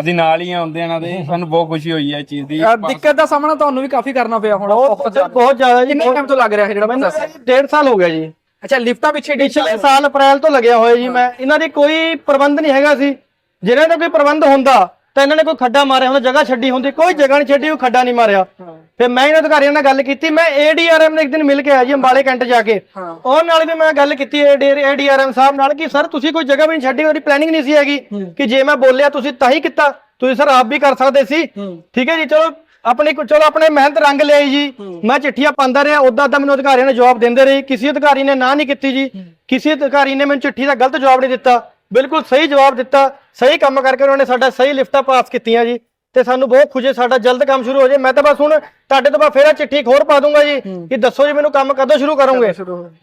C: ਅਸੀਂ ਨਾਲ ਹੀ ਆਉਂਦੇ ਇਹਨਾਂ ਦੇ ਸਾਨੂੰ ਬਹੁਤ ਖੁਸ਼ੀ ਹੋਈ ਹੈ ਇਸ ਚੀਜ਼ ਦੀ।
B: ਅ, ਦਿੱਕਤ ਦਾ ਸਾਹਮਣਾ ਤੁਹਾਨੂੰ ਵੀ ਕਾਫੀ ਕਰਨਾ ਪਿਆ ਹੁਣ।
A: ਬਹੁਤ ਬਹੁਤ ਜ਼ਿਆਦਾ। ਜੀ
B: ਕਿੰਨੇ ਟਾਈਮ ਤੋਂ ਲੱਗ ਰਿਹਾ ਹੈ ਜਿਹੜਾ
A: ਮੈਨੂੰ
B: ਪ੍ਰੋਸੈਸ
A: ਡੇਢ ਸਾਲ ਹੋ ਗਿਆ ਜੀ।
B: ਅੱਛਾ ਲਿਫਟਾਂ ਪਿੱਛੇ
A: ਪਿਛਲੇ ਸਾਲ ਅਪ੍ਰੈਲ ਤੋਂ ਲੱਗਿਆ ਹੋਇਆ ਜੀ ਮੈਂ। ਇਹਨਾਂ ਦੀ ਕੋਈ ਪ੍ਰਬੰਧ ਨਹੀਂ ਹੈਗਾ ਸੀ। ਜਿਹਨਾਂ ਦਾ ਕੋਈ ਪ੍ਰਬੰਧ ਹੁੰਦਾ ਤਾਂ ਇਹਨਾਂ ਨੇ ਕੋਈ ਖੱਡਾ ਮਾਰਿਆ ਹੁੰਦਾ ਜਗ੍ਹਾ ਛੱਡੀ ਹੁੰਦੀ ਕੋਈ ਜਗ੍ਹਾ ਨਹੀਂ ਛੱਡੀ ਕੋਈ ਖੱਡਾ ਨਹੀਂ ਮਾਰਿਆ। ਫਿਰ ਮੈਂ ਇਹਨਾਂ ਅਧਿਕਾਰੀਆਂ ਨਾਲ ਗੱਲ ਕੀਤੀ ਮੈਂ ਏਡੀਆਰਐਮ ਨਾਲ ਇੱਕ ਦਿਨ ਮਿਲ ਕੇ ਆਇਆ ਜੀ ਅੰਬਾਲੇ ਕੈਂਟ ਜਾ ਕੇ। ਉਹ ਨਾਲ ਵੀ ਮੈਂ ਗੱਲ ਕੀਤੀ ਏਡੀਆਰਐਮ ਸਾਹਿਬ ਨਾਲ ਕਿ ਸਰ ਤੁਸੀਂ ਕੋਈ ਜਗ੍ਹਾ ਵੀ ਨਹੀਂ ਛੱਡੀ ਉਹਦੀ ਪਲੈਨਿੰਗ ਨਹੀਂ ਸੀ ਹੈਗੀ ਕਿ ਜੇ ਮੈਂ ਬੋਲਿਆ ਤੁਸੀਂ ਤਾਂ ਹੀ ਕੀਤਾ ਤੁਸੀਂ ਸਰ ਆਪ ਵੀ ਕਰ ਸਕਦੇ ਸੀ। ਠੀਕ ਹੈ ਜੀ ਚਲੋ ਆਪਣੀ ਚਲੋ ਆਪਣੇ ਮਿਹਨਤ ਰੰਗ ਲਿਆਈ ਜੀ। ਮੈਂ ਚਿੱਠੀਆਂ ਪਾਉਂਦਾ ਰਿਹਾ ਉਦਾਂ ਦਾ ਮੈਨੂੰ ਅਧਿਕਾਰੀਆਂ ਨੇ ਜਵਾਬ ਦਿੰਦੇ ਰਹੇ ਕਿਸੇ ਅਧਿਕਾਰੀ ਨੇ ਨਾ ਨਹੀਂ ਕੀਤੀ ਜੀ। ਕਿਸੇ ਅਧਿਕਾਰੀ ਨੇ ਮੈਨੂੰ ਚਿੱਠੀ ਦਾ ਗਲਤ ਜਵਾਬ ਨਹੀਂ ਦਿੱਤਾ। ਬਿਲਕੁਲ ਸਹੀ ਜਵਾਬ ਦਿੱਤਾ ਸਹੀ ਕੰਮ ਕਰਕੇ ਉਹਨਾਂ ਨੇ ਸਾਡਾ ਸਹੀ ਲਿਫਟਾਂ ਪਾਸ ਕੀਤੀਆਂ ਜੀ ਤੇ ਸਾਨੂੰ ਬਹੁਤ ਖੁਸ਼ੀ ਸਾਡਾ ਜਲਦ ਕੰਮ ਸ਼ੁਰੂ ਹੋ ਜਾਏ ਮੈਂ ਤਾਂ ਬਸ ਹੁਣ ਤੁਹਾਡੇ ਤੋਂ ਬਾਅਦ ਫੇਰ ਚਿੱਠੀ ਹੋਰ ਪਾ ਦੂੰਗਾ ਜੀ ਕਿ ਦੱਸੋ ਜੀ ਮੈਨੂੰ ਕੰਮ ਕਦੋਂ ਸ਼ੁਰੂ ਕਰੋਗੇ?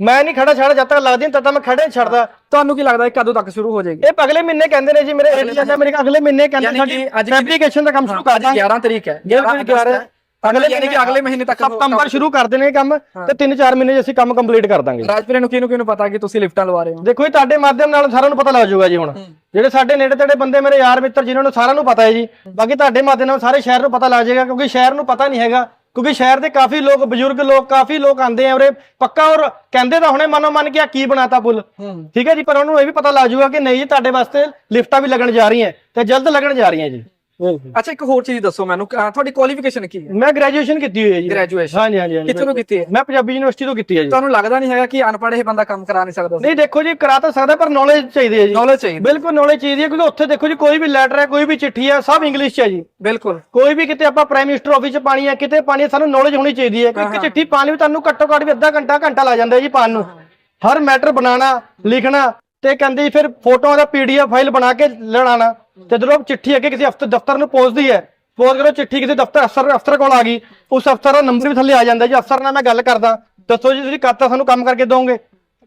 A: ਮੈਂ ਨਹੀਂ ਖੜਾ ਛੱਡ ਜਦ ਤੱਕ ਲੱਗਦੀ ਤਦ ਤੱਕ ਮੈਂ ਖੜੇ ਨਹੀਂ ਛੱਡਦਾ।
B: ਤੁਹਾਨੂੰ ਕੀ ਲੱਗਦਾ ਇਹ ਕਦੋਂ ਤੱਕ ਸ਼ੁਰੂ ਹੋ ਜਾਏਗੀ?
A: ਇਹ ਅਗਲੇ ਮਹੀਨੇ ਕਹਿੰਦੇ ਨੇ ਜੀ ਮੇਰੇ ਏਰੀਆ ਦਾ ਮੇਰੇ ਅਗਲੇ ਮਹੀਨੇ ਕਹਿੰਦੇ ਸਾਡੀ ਫੈਬਰੀਕੇਸ਼ਨ ਦਾ ਕੰਮ ਸ਼ੁਰੂ ਕਰ ਦਾਂਗੇ।
B: 11 ਤਰੀਕ ਹੈ।
A: ਬਿਲਕੁਲ 11
B: ਅਗਲੇ ਯਾਨੀ ਕਿ ਅਗਲੇ ਮਹੀਨੇ ਤੱਕ
A: ਸਤੰਬਰ ਸ਼ੁਰੂ ਕਰ ਦੇਣੇ ਕੰਮ ਤੇ 3-4 ਮਹੀਨੇ 'ਚ ਅਸੀਂ ਕੰਮ ਕੰਪਲੀਟ ਕਰ ਦਾਂਗੇ।
B: ਰਾਜਪੁਰੇ ਨੂੰ ਕਿਹਨੂੰ ਕਿਹਨੂੰ ਪਤਾ ਕਿ ਤੁਸੀਂ ਲਿਫਟਾਂ ਲਵਾ ਰਹੇ ਹੋ?
A: ਦੇਖੋ ਜੀ ਤੁਹਾਡੇ ਮਾਧਿਅਮ ਨਾਲ ਸਾਰਿਆਂ ਨੂੰ ਪਤਾ ਲੱਗ ਜਾਊਗਾ ਜੀ ਹੁਣ। ਜਿਹੜੇ ਸਾਡੇ ਨੇੜੇ ਤੇੜੇ ਬੰਦੇ ਮੇਰੇ ਯਾਰ ਮਿੱਤਰ ਜਿਨ੍ਹਾਂ ਨੂੰ ਸਾਰਿਆਂ ਨੂੰ ਪਤਾ ਹੈ ਜੀ ਬਾਕੀ ਤੁਹਾਡੇ ਮਾਧਿਅਮ ਨਾਲ ਸਾਰੇ ਸ਼ਹਿਰ ਨੂੰ ਪਤਾ ਲੱਗ ਜਾਏਗਾ ਕਿਉਂਕਿ ਸ਼ਹਿਰ ਨੂੰ ਪਤਾ ਨਹੀਂ ਹੈਗਾ ਕਿਉਂਕਿ ਸ਼ਹਿਰ ਦੇ ਕਾਫੀ ਲੋਕ ਬਜ਼ੁਰਗ ਲੋਕ ਕਾਫੀ ਲੋਕ ਆਂਦੇ ਆ ਉਰੇ ਪੱਕਾ ਔਰ ਕਹਿੰਦੇ ਤਾਂ ਹੁਣੇ ਮਨੋ ਮਨ ਕਿ ਆ ਕੀ ਬਣਾਤਾ ਪੁੱਲ। ਠੀਕ ਹੈ ਜੀ ਪਰ ਉਹਨੂੰ ਇਹ ਵੀ ਪਤਾ ਲੱਗ ਜਾਊਗਾ ਕਿ ਨਹੀਂ ਜੀ ਤੁਹਾਡੇ ਵਾਸਤੇ ਲਿਫਟਾਂ ਵੀ ਲੱਗਣ ਜਾ ਰਹੀਆਂ ਤੇ ਜਲਦ ਲੱਗਣ ਜਾ ਰਹੀਆਂ ਜੀ।
B: ਅੱਛਾ ਇੱਕ ਹੋਰ ਚੀਜ਼ ਦੱਸੋ ਮੈਨੂੰ। ਤੁਹਾਡੀ ਕੁਆਲੀਫਿਕੇਸ਼ਨ ਕੀ ਹੈ?
A: ਮੈਂ ਗ੍ਰੈਜੂਏਸ਼ਨ ਕੀਤੀ ਹੋਈ ਹੈ ਜੀ।
B: ਗ੍ਰੈਜੂਏਸ਼ਨ
A: ਹਾਂਜੀ ਹਾਂਜੀ ਹਾਂਜੀ।
B: ਕਿੱਥੋਂ ਕੀਤੀ ਹੈ?
A: ਮੈਂ ਪੰਜਾਬੀ ਯੂਨੀਵਰਸਿਟੀ ਤੋਂ ਕੀਤੀ ਹੈ ਜੀ।
B: ਤੁਹਾਨੂੰ ਲੱਗਦਾ ਨਹੀਂ ਹੈਗਾ ਕਿ ਅਨਪੜ੍ਹ ਇਹ ਬੰਦਾ ਕੰਮ ਕਰਾ ਨਹੀਂ ਸਕਦਾ
A: ਨਹੀਂ ਦੇਖੋ ਜੀ ਕਰਾ ਤਾਂ ਸਕਦਾ ਪਰ ਨੌਲੇਜ ਚਾਹੀਦੀ ਹੈ ਜੀ।
B: ਨੌਲੇਜ ਚਾਹੀਦੀ।
A: ਬਿਲਕੁਲ ਨੌਲੇਜ ਚਾਹੀਦੀ ਹੈ ਕਿਉਂਕਿ ਉੱਥੇ ਦੇਖੋ ਜੀ ਕੋਈ ਵੀ ਲੈਟਰ ਹੈ ਕੋਈ ਵੀ ਚਿੱਠੀ ਹੈ ਸਭ ਇੰਗਲਿਸ਼ 'ਚ ਹੈ ਜੀ।
B: ਬਿਲਕੁਲ।
A: ਕੋਈ ਵੀ ਕਿਤੇ ਆਪਾਂ ਪ੍ਰਾਈਮ ਮਿਨਿਸਟਰ ਆਫਿਸ 'ਚ ਪਾਣੀ ਹੈ ਕਿਤੇ ਪਾਣੀ ਹੈ ਸਾਨੂੰ ਨੌਲੇਜ ਹੋਣੀ ਚਾਹੀਦੀ ਹੈ। ਕਿ ਇੱਕ ਚਿੱਠੀ ਪਾਣ ਵੀ ਤੁਹਾਨੂੰ ਘੱਟੋ ਘੱਟ ਵੀ ਅੱਧਾ ਘੰਟਾ ਘੰਟਾ ਲੱਗ ਜਾਂਦਾ ਹੈ ਜੀ ਪਾਣ ਨੂੰ। ਹਰ ਮੈਟਰ ਬਣਾਉਣਾ ਲਿਖਣਾ ਤੇ ਕਹਿੰਦੇ ਜੀ ਫਿਰ ਫੋਟੋਆਂ ਦਾ ਪੀਡੀਐਫ ਫਾਈਲ ਬਣਾ ਕੇ ਲੜਾਣਾ ਤੇ ਜਦੋਂ ਚਿੱਠੀ ਅੱਗੇ ਕਿਸੇ ਅਫਸਰ ਦਫ਼ਤਰ ਨੂੰ ਪਹੁੰਚਦੀ ਹੈ ਪਹੁੰਚ ਕਰੋ ਚਿੱਠੀ ਕਿਸੇ ਦਫ਼ਤਰ ਅਫਸਰ ਅਫਸਰ ਕੋਲ ਆ ਗਈ। ਉਸ ਅਫਸਰ ਦਾ ਨੰਬਰ ਵੀ ਥੱਲੇ ਆ ਜਾਂਦਾ ਜੀ। ਅਫਸਰ ਨਾਲ ਮੈਂ ਗੱਲ ਕਰਦਾ। ਦੱਸੋ ਜੀ ਤੁਸੀਂ ਕਦ ਤੱਕ ਸਾਨੂੰ ਕੰਮ ਕਰਕੇ ਦੋਗੇ?